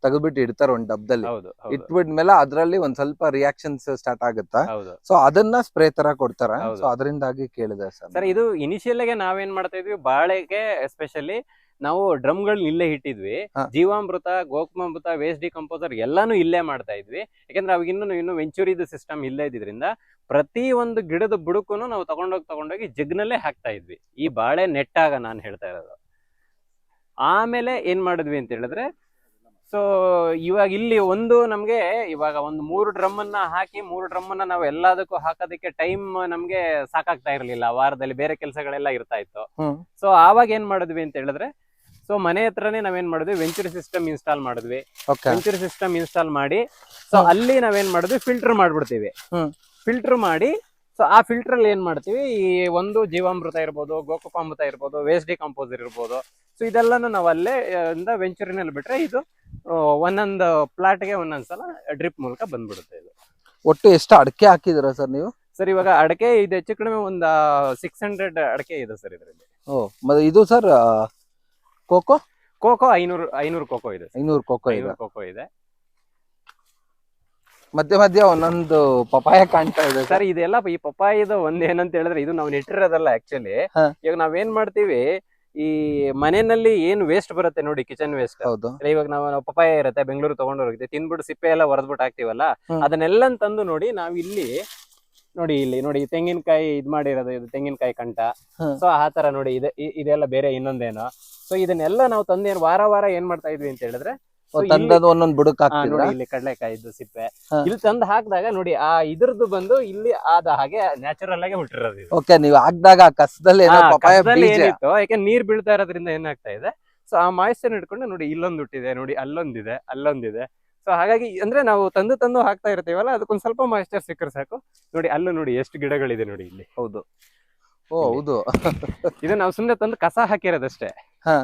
ತೆಗೆದ್ಬಿಟ್ಟು ಇಡ್ತಾರೆ ಒಂದ್ ಡಬ್ದಲ್ಲಿ. ಹೌದು ಇಟ್ಬಿಟ್ಮೇಲೆ ಅದ್ರಲ್ಲಿ ಒಂದ್ ಸ್ವಲ್ಪ ರಿಯಾಕ್ಷನ್ಸ್ ಸ್ಟಾರ್ಟ್ ಆಗುತ್ತಾ? ಹೌದು. ಸೊ ಅದನ್ನ ಸ್ಪ್ರೇ ತರ ಕೊಡ್ತಾರ. ಹೌದು. ಸೊ ಅದರಿಂದಾಗಿ ಕೇಳಿದೆ ಸರ್ ಸರ್ ಇದು ಇನಿಷಿಯಲ್ಗೆ ನಾವೇನ್ ಮಾಡ್ತಾ ಇದ್ವಿ? ಬಾಳೆಗೆ ಎಸ್ಪೆಷಲಿ ನಾವು ಡ್ರಮ್ ಗಳನ್ನ ಇಲ್ಲೇ ಇಟ್ಟಿದ್ವಿ. ಹಾ. ಜೀವಾಮೃತ ಗೋಕುಮಾಮೃತ ವೇಸ್ಟ್ ಡಿಕಂಪೋಸರ್ ಎಲ್ಲಾನು ಇಲ್ಲೇ ಮಾಡ್ತಾ ಇದ್ವಿ. ಯಾಕಂದ್ರೆ ಅವಾಗ ಇನ್ನು ಇನ್ನು ವೆಂಚುರಿದು ಸಿಸ್ಟಮ್ ಇಲ್ಲೇ ಇದ್ರಿಂದ ಪ್ರತಿ ಒಂದು ಗಿಡದ ಬುಡಕ್ಕೂ ನಾವು ತಗೊಂಡೋಗಿ ತಗೊಂಡೋಗಿ ಜಗ್ನಲ್ಲೇ ಹಾಕ್ತಾ ಇದ್ವಿ. ಈ ಬಾಳೆ ನೆಟ್ಟಾಗ ನಾನು ಹೇಳ್ತಾ ಇರೋದು. ಆಮೇಲೆ ಏನ್ ಮಾಡಿದ್ವಿ ಅಂತ ಹೇಳಿದ್ರೆ ಸೊ ಇವಾಗ ಇಲ್ಲಿ ಒಂದು ನಮ್ಗೆ ಇವಾಗ ಒಂದು ಮೂರು ಡ್ರಮ್ ಅನ್ನ ಹಾಕಿ ಮೂರು ಡ್ರಮ್ ಅನ್ನ ನಾವು ಎಲ್ಲದಕ್ಕೂ ಹಾಕೋದಕ್ಕೆ ಟೈಮ್ ನಮ್ಗೆ ಸಾಕಾಗ್ತಾ ಇರ್ಲಿಲ್ಲ. ವಾರದಲ್ಲಿ ಬೇರೆ ಕೆಲಸಗಳೆಲ್ಲ ಇರ್ತಾ ಇತ್ತು. ಸೊ ಆವಾಗ ಏನ್ ಮಾಡಿದ್ವಿ ಅಂತ ಹೇಳಿದ್ರೆ ಸೊ ಮನೆ ಹತ್ರನೇ ನಾವೇನ್ ಮಾಡಿದ್ವಿ ವೆಂಚುರಿ ಸಿಸ್ಟಮ್ ಇನ್ಸ್ಟಾಲ್ ಮಾಡಿದ್ವಿ. ವೆಂಚುರಿ ಸಿಸ್ಟಮ್ ಇನ್ಸ್ಟಾಲ್ ಮಾಡಿ ಸೊ. ಅಲ್ಲಿ ನಾವೇನ್ ಮಾಡಿದ್ವಿ ಫಿಲ್ಟರ್ ಮಾಡ್ಬಿಡ್ತೀವಿ. ಫಿಲ್ಟರ್ ಮಾಡಿ ಸೊ ಆ ಫಿಲ್ಟರ್ ಅಲ್ಲಿ ಏನ್ ಮಾಡ್ತೀವಿ ಈ ಒಂದು ಜೀವಾಮೃತ ಇರ್ಬೋದು ಗೋಕುಪಾಮೃತ ಇರ್ಬೋದು ವೇಸ್ಟ್ ಡಿಕಂಪೋಸರ್ ಇರ್ಬೋದು. ಸೊ ಇದೆಲ್ಲಾನು ನಾವು ಅಲ್ಲೇ ಇಂದ ವೆಂಚುರಿನಲ್ಲಿ ಬಿಟ್ರೆ ಇದು ಒಂದೊಂದು ಪ್ಲಾಟ್ಗೆ ಒಂದೊಂದ್ ಸಲ ಡ್ರಿಪ್ ಮೂಲಕ ಬಂದ್ಬಿಡುತ್ತೆ ಇದು. ಒಟ್ಟು ಎಷ್ಟು ಅಡಕೆ ಹಾಕಿದಿರ ಸರ್ ನೀವು? ಸರ್ ಇವಾಗ ಅಡಕೆ ಇದು ಹೆಚ್ಚು ಕಡಿಮೆ ಒಂದು ಸಿಕ್ಸ್ ಹಂಡ್ರೆಡ್ ಅಡಕೆ ಇದೆ ಸರ್ ಇದರಲ್ಲಿ. ಓ ಮತ್ತೆ ಇದು ಸರ್ ಕೋಕೋ? ಕೋಕೋ ಐನೂರು ಐನೂರು ಕೋಕೋ ಇದೆ. ಐನೂರು ಕೋಕೋ ಇದೆ. ಐನೂರು ಕೋಕೋ ಇದೆ. ಮಧ್ಯ ಮಧ್ಯ ಒಂದೊಂದು ಪಪಾಯ ಕಾಣ್ತಾ ಇದೆ ಸರ್ ಸರ್ ಇದೆಲ್ಲ ಈ ಪಪ್ಪಾಯದ ಒಂದೇನಂತ ಏನಂತ ಹೇಳಿದ್ರೆ ಇದು ನಾವು ನೆಟ್ಟಿರೋದಲ್ಲ ಆಕ್ಚುಲಿ ಹಾ. ಇವಾಗ ನಾವೇನ್ ಮಾಡ್ತೀವಿ ಈ ಮನೆಯಲ್ಲಿ ಏನ್ ವೇಸ್ಟ್ ಬರುತ್ತೆ ನೋಡಿ ಕಿಚನ್ ವೇಸ್ಟ್ ಹೌದು ಇವಾಗ ನಾವು ಪಪಾಯ ಇರುತ್ತೆ ಬೆಂಗಳೂರು ತಗೊಂಡು ಹೋಗಿದ್ದೆ ತಿಂದ್ಬಿಟ್ಟು ಸಿಪ್ಪೆ ಎಲ್ಲ ಹೊರದ್ಬಿಟ್ಟು ಹಾಕ್ತಿವಲ್ಲ. ಅದನ್ನೆಲ್ಲ ತಂದು ನೋಡಿ ನಾವ್ ಇಲ್ಲಿ ನೋಡಿ ಇಲ್ಲಿ ನೋಡಿ ಈ ತೆಂಗಿನಕಾಯಿ ಇದ್ ಮಾಡಿರೋದು ಇದು ತೆಂಗಿನಕಾಯಿ ಕಂಟ. ಸೊ ಆ ತರ ನೋಡಿ ಇದೆ ಇದೆಲ್ಲ ಬೇರೆ ಇನ್ನೊಂದೇನೋ ಸೊ ಇದನ್ನೆಲ್ಲ ನಾವು ತಂದೇನು ವಾರ ವಾರ ಏನ್ ಮಾಡ್ತಾ ಇದ್ವಿ ಅಂತ ಹೇಳಿದ್ರೆ ಓ, ಒಂದೊಂದ್ ಬುಡಕ್ ಹಾಕ್ತಿದ್ರ? ನೋಡಿ ಇಲ್ಲಿ ಕಡಲೆಕಾಯಿದ್ದು ಸಿಪ್ಪೆ. ಹಾ. ಇಲ್ಲಿ ತಂದು ಹಾಕಿದಾಗ ನೋಡಿ ಆ ಇದ್ರದ್ದು ಬಂದು ಇಲ್ಲಿ ಆದ ಹಾಗೆ ನ್ಯಾಚುರಲ್ ಆಗಿ ಹುಟ್ಟಿರೋದು ಇದು. ಓಕೆ ನೀವು ಹಾಕ್ದಾಗ ಆ ಕಸದಲ್ಲಿ ಏನೋ ಆ, ಪಪಾಯ ಕಸದಲ್ಲಿ ಬೀಜ. ಏನಿತ್ತು ಯಾಕೆ ನೀರ್ ಬೀಳ್ತಾ ಇರೋದ್ರಿಂದ ಏನಾಗ್ತಾ ಇದೆ? ಸೊ ಆ ಮಾಯಿಸ್ಚರ್ ಹಿಡ್ಕೊಂಡು ನೋಡಿ ಇಲ್ಲೊಂದು ಹುಟ್ಟಿದೆ ನೋಡಿ ಅಲ್ಲೊಂದಿದೆ ಅಲ್ಲೊಂದಿದೆ. ಸೊ ಹಾಗಾಗಿ ಅಂದ್ರೆ ನಾವು ತಂದು ತಂದು ಹಾಕ್ತಾ ಇರ್ತೀವಲ್ಲ ಅದಕ್ಕೊಂದ್ ಸ್ವಲ್ಪ ಮಾಯಿಸ್ಚರ್ ಸಿಕ್ಕರೆ ಸಾಕು. ನೋಡಿ ಅಲ್ಲೂ ನೋಡಿ ಎಷ್ಟು ಗಿಡಗಳಿದೆ ನೋಡಿ ಇಲ್ಲಿ. ಹೌದು. ಓ ಹೌದು. ಇದು ನಾವು ಸುಮ್ಮನೆ ತಂದು ಕಸ ಹಾಕಿರೋದಷ್ಟೇ. ಹಾ.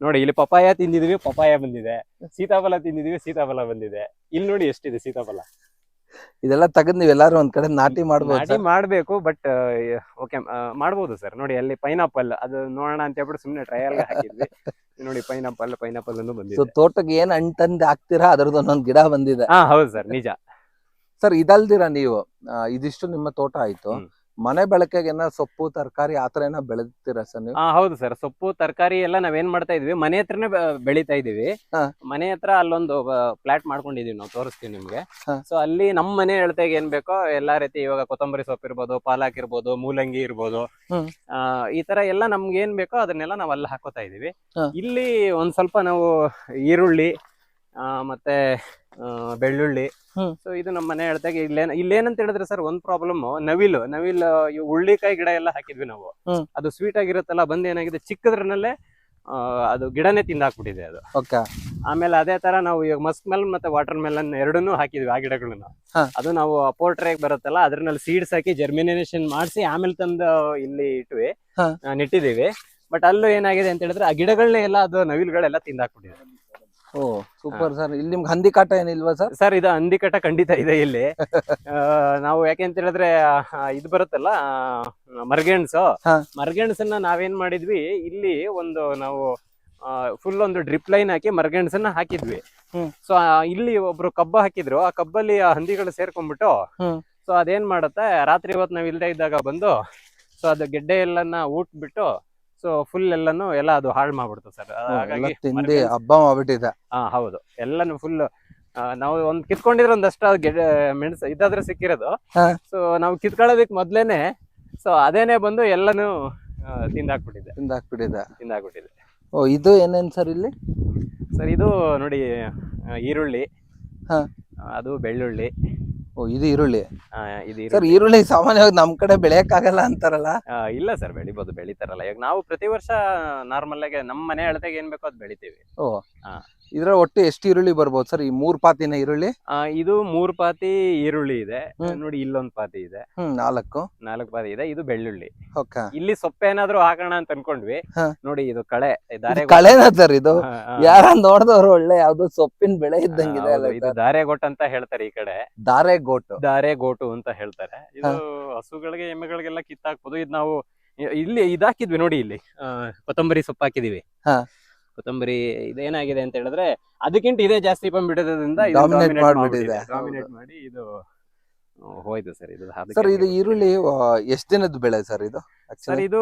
ನೋಡಿ ಇಲ್ಲಿ ಪಪಾಯ ತಿಂದಿದ್ವಿ ಪಪಾಯ ಬಂದಿದೆ. ಸೀತಾಫಲ ತಿಂದಿದ್ವಿ ಸೀತಾಫಲ ಬಂದಿದೆ. ಇಲ್ಲಿ ನೋಡಿ ಎಷ್ಟಿದೆ ಸೀತಾಫಲ. ಇದೆಲ್ಲ ತೆಗೆದ್ ನೀವೆಲ್ಲಾರು ಒಂದ್ ಕಡೆ ನಾಟಿ ಮಾಡ್ಬೋದು ನಾಟಿ ಮಾಡ್ಬೇಕು ಬಟ್ ಓಕೆ ಮಾಡ್ಬೋದು ಸರ್. ನೋಡಿ ಅಲ್ಲಿ ಪೈನಾಪಲ್ ಅದು ನೋಡೋಣ ಅಂತ ಹೇಳ್ಬಿಟ್ಟು ಸುಮ್ನೆ ಟ್ರಯಲ್ ಹಾಕಿದ್ವಿ. ನೋಡಿ ಪೈನಾಪಲ್ ಪೈನಾಪಲ್ ಅನ್ನು ಸೊ ಬಂದಿದೆ ತೋಟಕ್ಕೆ ಏನ್ ಅಂಟಂದ್ ಹಾಕ್ತೀರಾ? ಅದ್ರದ್ದು ಒಂದೊಂದ್ ಗಿಡ ಬಂದಿದೆ. ಹಾ ಹೌದು ಸರ್ ನಿಜ. ಸರ್ ಇದಲ್ದಿರ ನೀವು? ಇದಿಷ್ಟು ನಿಮ್ಮ ತೋಟ ಆಯ್ತು. ಮನೆ ಬಳಕೆಗೆ ಸೊಪ್ಪು ತರಕಾರಿ ಆತರ ಏನ ಬೆಳೆದಿರಾ ಸರ್ ನೀವು ಹಾ ಹೌದು ಸರ್ ಸೊಪ್ಪು ತರಕಾರಿ ಎಲ್ಲ ನಾವೇನ್ ಮಾಡ್ತಾ ಇದೀವಿ ಮನೆ ಹತ್ರನೇ ಬೆ- ಬೆಳಿತಾ ಇದೀವಿ ಹಾ. ಮನೆ ಹತ್ರ ಅಲ್ಲೊಂದು ಫ್ಲಾಟ್ ಮಾಡ್ಕೊಂಡಿದೀವಿ ನಾವು ತೋರಿಸ್ತೀವಿ ನಿಮ್ಗೆ ಹಾ. ಸೊ ಅಲ್ಲಿ ನಮ್ಮ ಮನೆ ಹೇಳ್ತಾಗ ಏನ್ ಬೇಕೋ ಎಲ್ಲಾ ರೀತಿ ಇವಾಗ ಕೊತ್ತಂಬರಿ ಸೊಪ್ಪು ಇರ್ಬೋದು ಪಾಲಕ್ ಇರ್ಬೋದು ಮೂಲಂಗಿ ಇರ್ಬೋದು ಹ್ಮ್. ಆ, ಈ ತರ ಎಲ್ಲ ನಮ್ಗೆ ಏನ್ ಬೇಕೋ ಅದನ್ನೆಲ್ಲ ನಾವ್ ಅಲ್ಲಿ ಹಾಕೋತಾ ಇದೀವಿ ಹಾ. ಇಲ್ಲಿ ಒಂದ್ ಸ್ವಲ್ಪ ನಾವು ಈರುಳ್ಳಿ ಆ, ಮತ್ತೆ ಬೆಳ್ಳುಳ್ಳಿ. ಸೊ ಇದು ನಮ್ಮ ಮನೆ ಹೇಳ್ದಾಗ ಇಲ್ಲೇ ಇಲ್ಲೇನಂತ ಹೇಳಿದ್ರೆ ಸರ್ ಒಂದ್ ಪ್ರಾಬ್ಲಮ್ ನವಿಲು ನವಿಲ್ ಈ ಉಳ್ಳಿಕಾಯಿ ಗಿಡ ಎಲ್ಲ ಹಾಕಿದ್ವಿ ನಾವು. ಅದು ಸ್ವೀಟ್ ಆಗಿರುತ್ತಲ್ಲ ಬಂದ್ ಏನಾಗಿದೆ ಚಿಕ್ಕದ್ರನಲ್ಲೇ ಅದು ಗಿಡನೇ ತಿಂದಾಕ್ಬಿಟ್ಟಿದೆ ಅದು. ಓಕೆ. ಆಮೇಲೆ ಅದೇ ತರ ನಾವು ಇವಾಗ ಮಸ್ಕ್ ಮೆಲನ್ ಮತ್ತೆ ವಾಟರ್ ಮೆಲನ್ ಎರಡನ್ನೂ ಹಾಕಿದ್ವಿ ಆ ಗಿಡಗಳನ್ನ ಅದು ನಾವು ಪೋರ್ಟ್ರೇಗ್ ಬರುತ್ತಲ್ಲ ಅದ್ರಲ್ಲಿ ಸೀಡ್ಸ್ ಹಾಕಿ ಜರ್ಮಿನೇಷನ್ ಮಾಡಿಸಿ ಆಮೇಲೆ ತಂದು ಇಲ್ಲಿ ಇಟ್ವಿ. ನೆಟ್ಟಿದೀವಿ. ಬಟ್ ಅಲ್ಲೂ ಏನಾಗಿದೆ ಅಂತ ಹೇಳಿದ್ರೆ ಆ ಗಿಡಗಳನ್ನೇ ಎಲ್ಲ ಅದು ನವಿಲುಗಳೆಲ್ಲ ತಿಂದಾಕ್ಬಿಟ್ಟಿದೆ ಓ ಸೂಪರ್ ಸರ್ ಇಲ್ಲಿ ನಿಮ್ಗೆ ಹಂದಿ ಕಾಟ ಏನಿಲ್ವಾ ಸರ್ ಸರ್ ಇದು ಹಂದಿಕಾಟ ಖಂಡಿತ ಇದೆ ಇಲ್ಲಿ. ಆ, ನಾವು ಯಾಕೆ ಅಂತ ಹೇಳಿದ್ರೆ ಆ, ಇದು ಬರುತ್ತಲ್ಲ ಮರಗೆಣಸು. ಹಾ. ಮರಗೆಣಸನ್ನ ನಾವೇನ್ ಮಾಡಿದ್ವಿ ಇಲ್ಲಿ ಒಂದು ನಾವು ಫುಲ್ ಒಂದು ಡ್ರಿಪ್ ಲೈನ್ ಹಾಕಿ ಮರಗೆಣಸನ್ನ ಹಾಕಿದ್ವಿ. ಹ್ಮ್. ಸೊ ಇಲ್ಲಿ ಒಬ್ರು ಕಬ್ಬ ಹಾಕಿದ್ರು. ಆ ಕಬ್ಬಲ್ಲಿ ಆ ಹಂದಿಗಳು ಸೇರ್ಕೊಂಡ್ಬಿಟ್ಟು ಹ್ಮ್. ಸೊ ಅದೇನ್ ಮಾಡುತ್ತೆ ರಾತ್ರಿ ಹೊತ್ತು ನಾವ್ ಇಲ್ದೇ ಇದ್ದಾಗ ಬಂದು ಸೊ ಅದು ಗೆಡ್ಡೆ ಎಲ್ಲನ್ನ ಊಟ್ಬಿಟ್ಟು ಸೊ ಫುಲ್ ಎಲ್ಲಾನು ಎಲ್ಲ ಅದು ಹಾಳು ಮಾಡ್ಬಿಡ್ತು ಸರ್ ಹಾಗಾಗಿ ಮರಗೆಣಸು- ಹಬ್ಬ ಮಾಡ್ಬಿಟ್ಟಿದೆ. ಹಾ ಹೌದು. ಎಲ್ಲಾನು ಫುಲ್ ನಾವು ಒಂದ್ ಕಿತ್ಕೊಂಡಿದ್ರೆ ಒಂದಷ್ಟು ಗೆಡ್ಡೆ ಮೆಣಸು ಇದಾದ್ರೆ ಸಿಕ್ಕಿರೋದು. ಸೊ ನಾವು ಕಿತ್ಕೊಳ್ಳೋದಕ್ ಮೊದ್ಲೇನೆ ಸೊ ಅದೇನೆ ಬಂದು ಎಲ್ಲಾನು ತಿಂದಾಕ್ಬಿಟ್ಟಿದೆ. ತಿಂದಾಕ್ಬಿಟ್ಟಿದೆ. ತಿಂದಾಕ್ಬಿಟ್ಟಿದೆ. ಓ ಇದು ಏನೇನ್ ಸರ್ ಇಲ್ಲಿ? ಸರ್ ಇದು ನೋಡಿ ಈರುಳ್ಳಿ. ಅದು ಬೆಳ್ಳುಳ್ಳಿ ಓ ಇದು ಈರುಳ್ಳಿ? ಆ, ಇದು ಸರ್ ಈರುಳ್ಳಿ. ಈರುಳ್ಳಿ ಸಾಮಾನ್ಯವಾಗಿ ನಮ್ ಕಡೆ ಬೆಳೆಯಕ್ಕಾಗಲ್ಲ ಅಂತಾರಲ್ಲ? ಆ, ಇಲ್ಲ ಸರ್ ಬೆಳಿಬೋದು ಬೆಳಿತಾರಲ್ಲ. ಈಗ ನಾವು ಪ್ರತಿ ವರ್ಷ ನಾರ್ಮಲ್ ಆಗಿ ನಮ್ಮ ಮನೆ ಅಳತೆಗೆ ಏನ್ ಬೇಕೋ ಅದ್ ಬೆಳಿತೀವಿ. ಓ. ಇದ್ರ ಒಟ್ಟು ಎಷ್ಟು ಈರುಳ್ಳಿ ಬರ್ಬೋದು ಸರ್? ಈ ಮೂರ್ ಪಾತಿನ ಈರುಳ್ಳಿ? ಆ, ಇದು ಮೂರ್ ಪಾತಿ ಈರುಳ್ಳಿ ಇದೆ. ಹ್ಮ್. ನೋಡಿ ಇಲ್ಲೊಂದ್ ಪಾತಿ ಇದೆ. ಹ್ಮ್ ನಾಲ್ಕು. ನಾಲ್ಕು ಪಾತಿ ಇದೆ. ಇದು ಬೆಳ್ಳುಳ್ಳಿ. ಓಕೆ. ಇಲ್ಲಿ ಸೊಪ್ಪೇನಾದ್ರೂ ಹಾಕೋಣ ಅಂತ ಅನ್ಕೊಂಡ್ವಿ. ಹಾ. ನೋಡಿ ಇದು ಕಳೆ ಕಳೆ ಕಳೆನ ಸರ್ ಇದು? ಹಾ, ಹಾ. ಯಾರ ನೋಡಿದವ್ರು ಒಳ್ಳೆ ಯಾವ್ದೋ ಸೊಪ್ಪಿನ ಬೆಳೆ ಇದ್ದಂಗಿದೆ ಹೌದು, ಇದು ಗೋಟ್ ಅಂತ ಹೇಳ್ತಾರೆ ಈ ಕಡೆ. ಧಾರೆ ಗೋಟು ಅಂತ ಹೇಳ್ತಾರೆ. ಇದು ಹಸುಗಳಿಗೆ ಎಮ್ಮೆಗಳಿಗೆಲ್ಲ ಕಿತ್ತಾಕ್ಬೋದು. ಇದು ನಾವು ಇ- ಇಲ್ಲಿ ಇದಾಕಿದ್ವಿ ನೋಡಿ ಇಲ್ಲಿ. ಆ, ಕೊತ್ತಂಬರಿ ಸೊಪ್ಪು ಹಾಕಿದೀವಿ. ಹಾ. ಕೊತ್ತಂಬರಿ ಇದೇನಾಗಿದೆ ಅಂತ ಹೇಳಿದ್ರೆ ಅದಕ್ಕಿಂತ ಇದೇ ಜಾಸ್ತಿ ಬಂದ್ಬಿಡೋದ್ರಿಂದ Dominate ಮಾಡ್ಬಿಟ್ಟಿದೆ. ಡಾಮಿನೇಟ್ ಮಾಡಿ ಇದು ಹೋಯ್ತು ಸರ್. ಇದು ಸರ್ ಇದು ಈರುಳ್ಳಿ ಎಷ್ಟು ಎಷ್ಟ್ ದಿನದ ಬೆಳೆ ಸರ್ ಇದು ಸರ್ ಇದು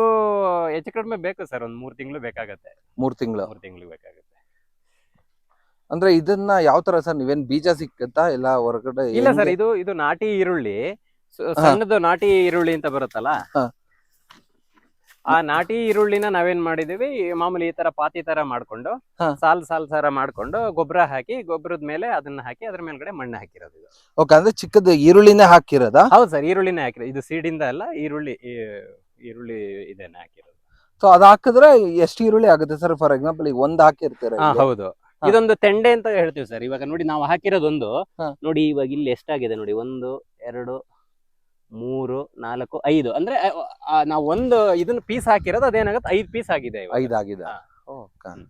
ಹೆಚ್ಚು ಕಡಿಮೆ ಬೇಕು ಸರ್. ಒಂದ್ ಮೂರ್ ತಿಂಗಳು ಬೇಕಾಗತ್ತೆ. ಮೂರ್ ತಿಂಗಳು. ಮೂರ್ ತಿಂಗಳು ಬೇಕಾಗತ್ತೆ. ಅಂದ್ರೆ ಇದನ್ನ ಯಾವ ತರ ಸರ್ ನೀವೇನ್ ಬೀಜ ಸಿಕ್ಕತ್ತಾ ಇಲ್ಲ ಹೊರಗಡೆ ಇಲ್ಲ ಸರ್ ಇದು ಇದು ನಾಟಿ ಈರುಳ್ಳಿ. ಸ- ಸಣ್ಣದು ನಾಟಿ ಈರುಳ್ಳಿ ಅಂತ ಬರುತ್ತಲ್ಲ? ಹಾ. ಆ ನಾಟಿ ಈರುಳ್ಳಿನ ನಾವೇನ್ ಮಾಡಿದೀವಿ ಮಾಮೂಲಿ ಈ ತರ ಪಾತಿ ತರ ಮಾಡ್ಕೊಂಡು ಹಾ. ಸಾಲ್ ಸಾಲ್ ತರ ಮಾಡ್ಕೊಂಡು ಗೊಬ್ಬರ ಹಾಕಿ ಗೊಬ್ಬರದ ಮೇಲೆ ಅದನ್ನ ಹಾಕಿ ಅದ್ರ ಮೇಲ್ಗಡೆ ಮಣ್ಣು ಹಾಕಿರೋದು ಇದು. ಓಕೆ ಅಂದ್ರೆ ಚಿಕ್ಕದ ಈರುಳ್ಳಿನೇ ಹಾಕಿರೋದಾ? ಹೌದು ಸರ್ ಈರುಳ್ಳಿನೇ ಹಾಕಿರೋದು. ಇದು ಸೀಡಿಂದ ಅಲ್ಲ ಈರುಳ್ಳಿ ಈ- ಈರುಳ್ಳಿ ಇದನ್ನ ಹಾಕಿರೋದು. ಸೊ ಅದ್ ಹಾಕಿದ್ರೆ ಎಷ್ಟು ಈರುಳ್ಳಿ ಆಗುತ್ತೆ ಸರ್? ಫಾರ್ ಎಕ್ಸಾಂಪಲ್ ಈಗ ಒಂದ್ ಹಾಕಿರ್ತೀರ ಹಾ. ಹೌದು. ಇದೊಂದು ತೆಂಡೆ ಅಂತ ಹೇಳ್ತೀವಿ ಸರ್. ಇವಾಗ ನೋಡಿ ನಾವು ಹಾಕಿರೋದೊಂದು ಹಾ. ನೋಡಿ ಇವಾಗ ಇಲ್ಲಿ ಎಷ್ಟಾಗಿದೆ ನೋಡಿ ಒಂದು ಎರಡು ಮೂರು ನಾಲ್ಕು ಐದು. ಅಂದ್ರೆ ನಾವು ಒಂದು ಇದನ್ನ ಪೀಸ್ ಹಾಕಿರೋದು ಅದೇನಾಗುತ್ತೆ? ಐದು ಪೀಸ್ ಆಗಿದೆ ಐದು ಐದ್ ಆಗಿದೆ. ಓಕೆ ಹ್ಮ್.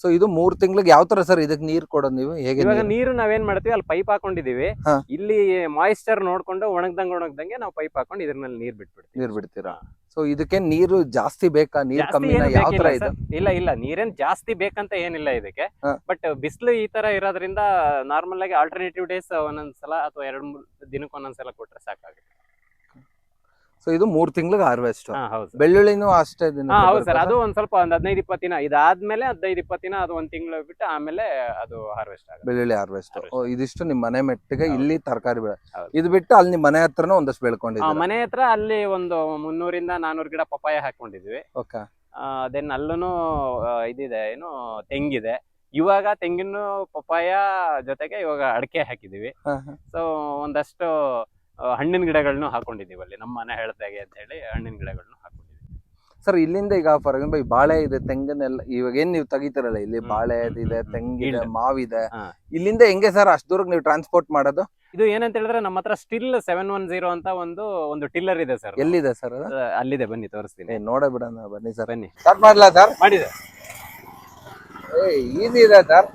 ಸೊ ಇದು ಮೂರ್ ತಿಂಗಳಿಗೆ ಯಾವ ತರ ಸರ್ ಇದಕ್ಕೆ ನೀರ್ ಕೊಡೋದ್ ನೀವು? ಹೇಗೆ ಇವಾಗ ನೀರು? ನಾವೇನ್ ಮಾಡ್ತೀವಿ? ಅಲ್ಲಿ ಪೈಪ್ ಹಾಕೊಂಡಿದೀವಿ. ಇಲ್ಲಿ ಮಾಯಿಶ್ಚರ್ ನೋಡ್ಕೊಂಡು ಒಣಗ್ದಂಗ್ ಒಣಗ್ದಂಗೆ ನಾವು ಪೈಪ್ ಹಾಕೊಂಡು ಇದ್ರ ಮೇಲೆ ನೀರ್ ಬಿಟ್ಬಿಡ್ತೀವಿ. ನೀರ್ ಬಿಡ್ತೀರಾ. ಸೊ ಇದಕ್ಕೆ ನೀರು ಜಾಸ್ತಿ ಬೇಕಾ? ನೀರ್ ಕಮ್ಮಿ ಯಾವ ತರ ಇದು? ಇಲ್ಲ ಇಲ್ಲ. ನೀರೇನ್ ಜಾಸ್ತಿ ಬೇಕಂತ ಏನಿಲ್ಲ ಇದಕ್ಕೆ. ಬಟ್ ಬಿಸಿಲು ಈ ತರ ಇರೋದ್ರಿಂದ ನಾರ್ಮಲ್ ಆಗಿ ಆಲ್ಟರ್ನೇಟಿವ್ ಡೇಸ್ ಒಂದೊಂದ್ಸಲ ಅಥವಾ ಎರಡ್ ಮೂರ್ ದಿನಕ್ಕೆ ಒಂದೊಂದ್ಸಲ ಕೊಟ್ರೆ ಸಾಕಾಗುತ್ತೆ. ಸೊ ಇದು ಮೂರ್ ತಿಂಗಳಿಗೆ ಹಾರ್ವೆಸ್ಟ್. ಬೆಳ್ಳುಳ್ಳಿನೂ ಅಷ್ಟೇ ದಿನ ಹೌದು ಸರ್. ಅದು ಒಂದ್ ಸ್ವಲ್ಪ ಒಂದ್ ಹದಿನೈದು ಇಪ್ಪತ್ತು ದಿನ. ಇದಾದ್ಮೇಲೆ ಹದಿನೈದು ಇಪ್ಪತ್ತು ದಿನ ಅದು ಒಂದ್ ತಿಂಗಳು ಬಿಟ್ಟು ಆಮೇಲೆ ಅದು ಹಾರ್ವೆಸ್ಟ್ ಆಗುತ್ತೆ. ಬೆಳ್ಳುಳ್ಳಿ ಹಾರ್ವೆಸ್ಟ್. ಇದಿಷ್ಟು ನಿಮ್ ಮನೆ ಮೆಟ್ಟಿಗೆ ಇಲ್ಲಿ ತರಕಾರಿ ಬೆಳೆ. ಇದು ಬಿಟ್ಟು ಅಲ್ಲಿ ನಿಮ್ ಮನೆ ಹತ್ರನೂ ಒಂದಷ್ಟು ಬೆಳ್ಕೊಂಡಿದ್ವಿ ಮನೆ ಹತ್ರ ಅಲ್ಲಿ ಒಂದು ಮುನ್ನೂರಿಂದ ನಾನೂರು ಗಿಡ ಪಪ್ಪಾಯ ಹಾಕೊಂಡಿದ್ವಿ. ಓಕೆ. ದೆನ್ ಅಲ್ಲೂ ಇದಿದೆ ಏನು ತೆಂಗಿದೆ. ಇವಾಗ ತೆಂಗಿನ ಪಪ್ಪಾಯ ಜೊತೆಗೆ ಇವಾಗ ಅಡಕೆ ಹಾಕಿದೀವಿ ಸೊ ಒಂದಷ್ಟು ಹಣ್ಣಿನ ಗಿಡಗಳನ್ನು ಹಾಕೊಂಡಿದ್ದೀವಿ ಅಲ್ಲಿ. ನಮ್ಮ ಮನೆ ಹೇಳ್ದಾಗೆ ಅಂತ ಹೇಳಿ ಹಣ್ಣಿನ ಗಿಡಗಳನ್ನು ಹಾಕೊಂಡಿದ್ದೀವಿ. ಸರ್ ಇಲ್ಲಿಂದ ಈಗ ಫಾರ್ ಎಕ್ಸಾಂಪಲ್ ಬಾಳೆ ಇದೆ ತೆಂಗನೆಲ್ಲ ಇವಾಗ ಏನ್ ನೀವು ತೆಗಿತೀರಲ್ಲ ಇಲ್ಲಿ ಬಾಳೆ ಇದೆ ತೆಂಗಿದೆ ಮಾವಿದೆ. ಇಲ್ಲಿಂದ ಹೆಂಗೆ ಸರ್ ಅಷ್ಟು ದೂರಕ್ಕೆ ನೀವು ಟ್ರಾನ್ಸ್ಪೋರ್ಟ್ ಮಾಡೋದು? ಇದು ಏನಂತ ಹೇಳಿದ್ರೆ ನಮ್ಮ ಹತ್ರ ಸ್ಟಿಲ್ ಸೆವೆನ್ ಒನ್ ಜೀರೋ ಅಂತ ಒಂದು ಒಂದು ಟಿಲ್ಲರ್ ಇದೆ ಸರ್. ಎಲ್ಲಿದೆ ಸರ್ ಅದು? ಅಲ್ಲಿದೆ ಬನ್ನಿ ತೋರಿಸ್ತೀನಿ. ಏ ನೋಡೇ ಬಿಡೋಣ ಬನ್ನಿ ಸರ್. ಬನ್ನಿ. ಸ್ಟಾರ್ಟ್ ಮಾಡ್ಲಾ ಸರ್? ಮಾಡಿದೆ. ಏ ಈಸಿ ಇದೆ ಸರ್.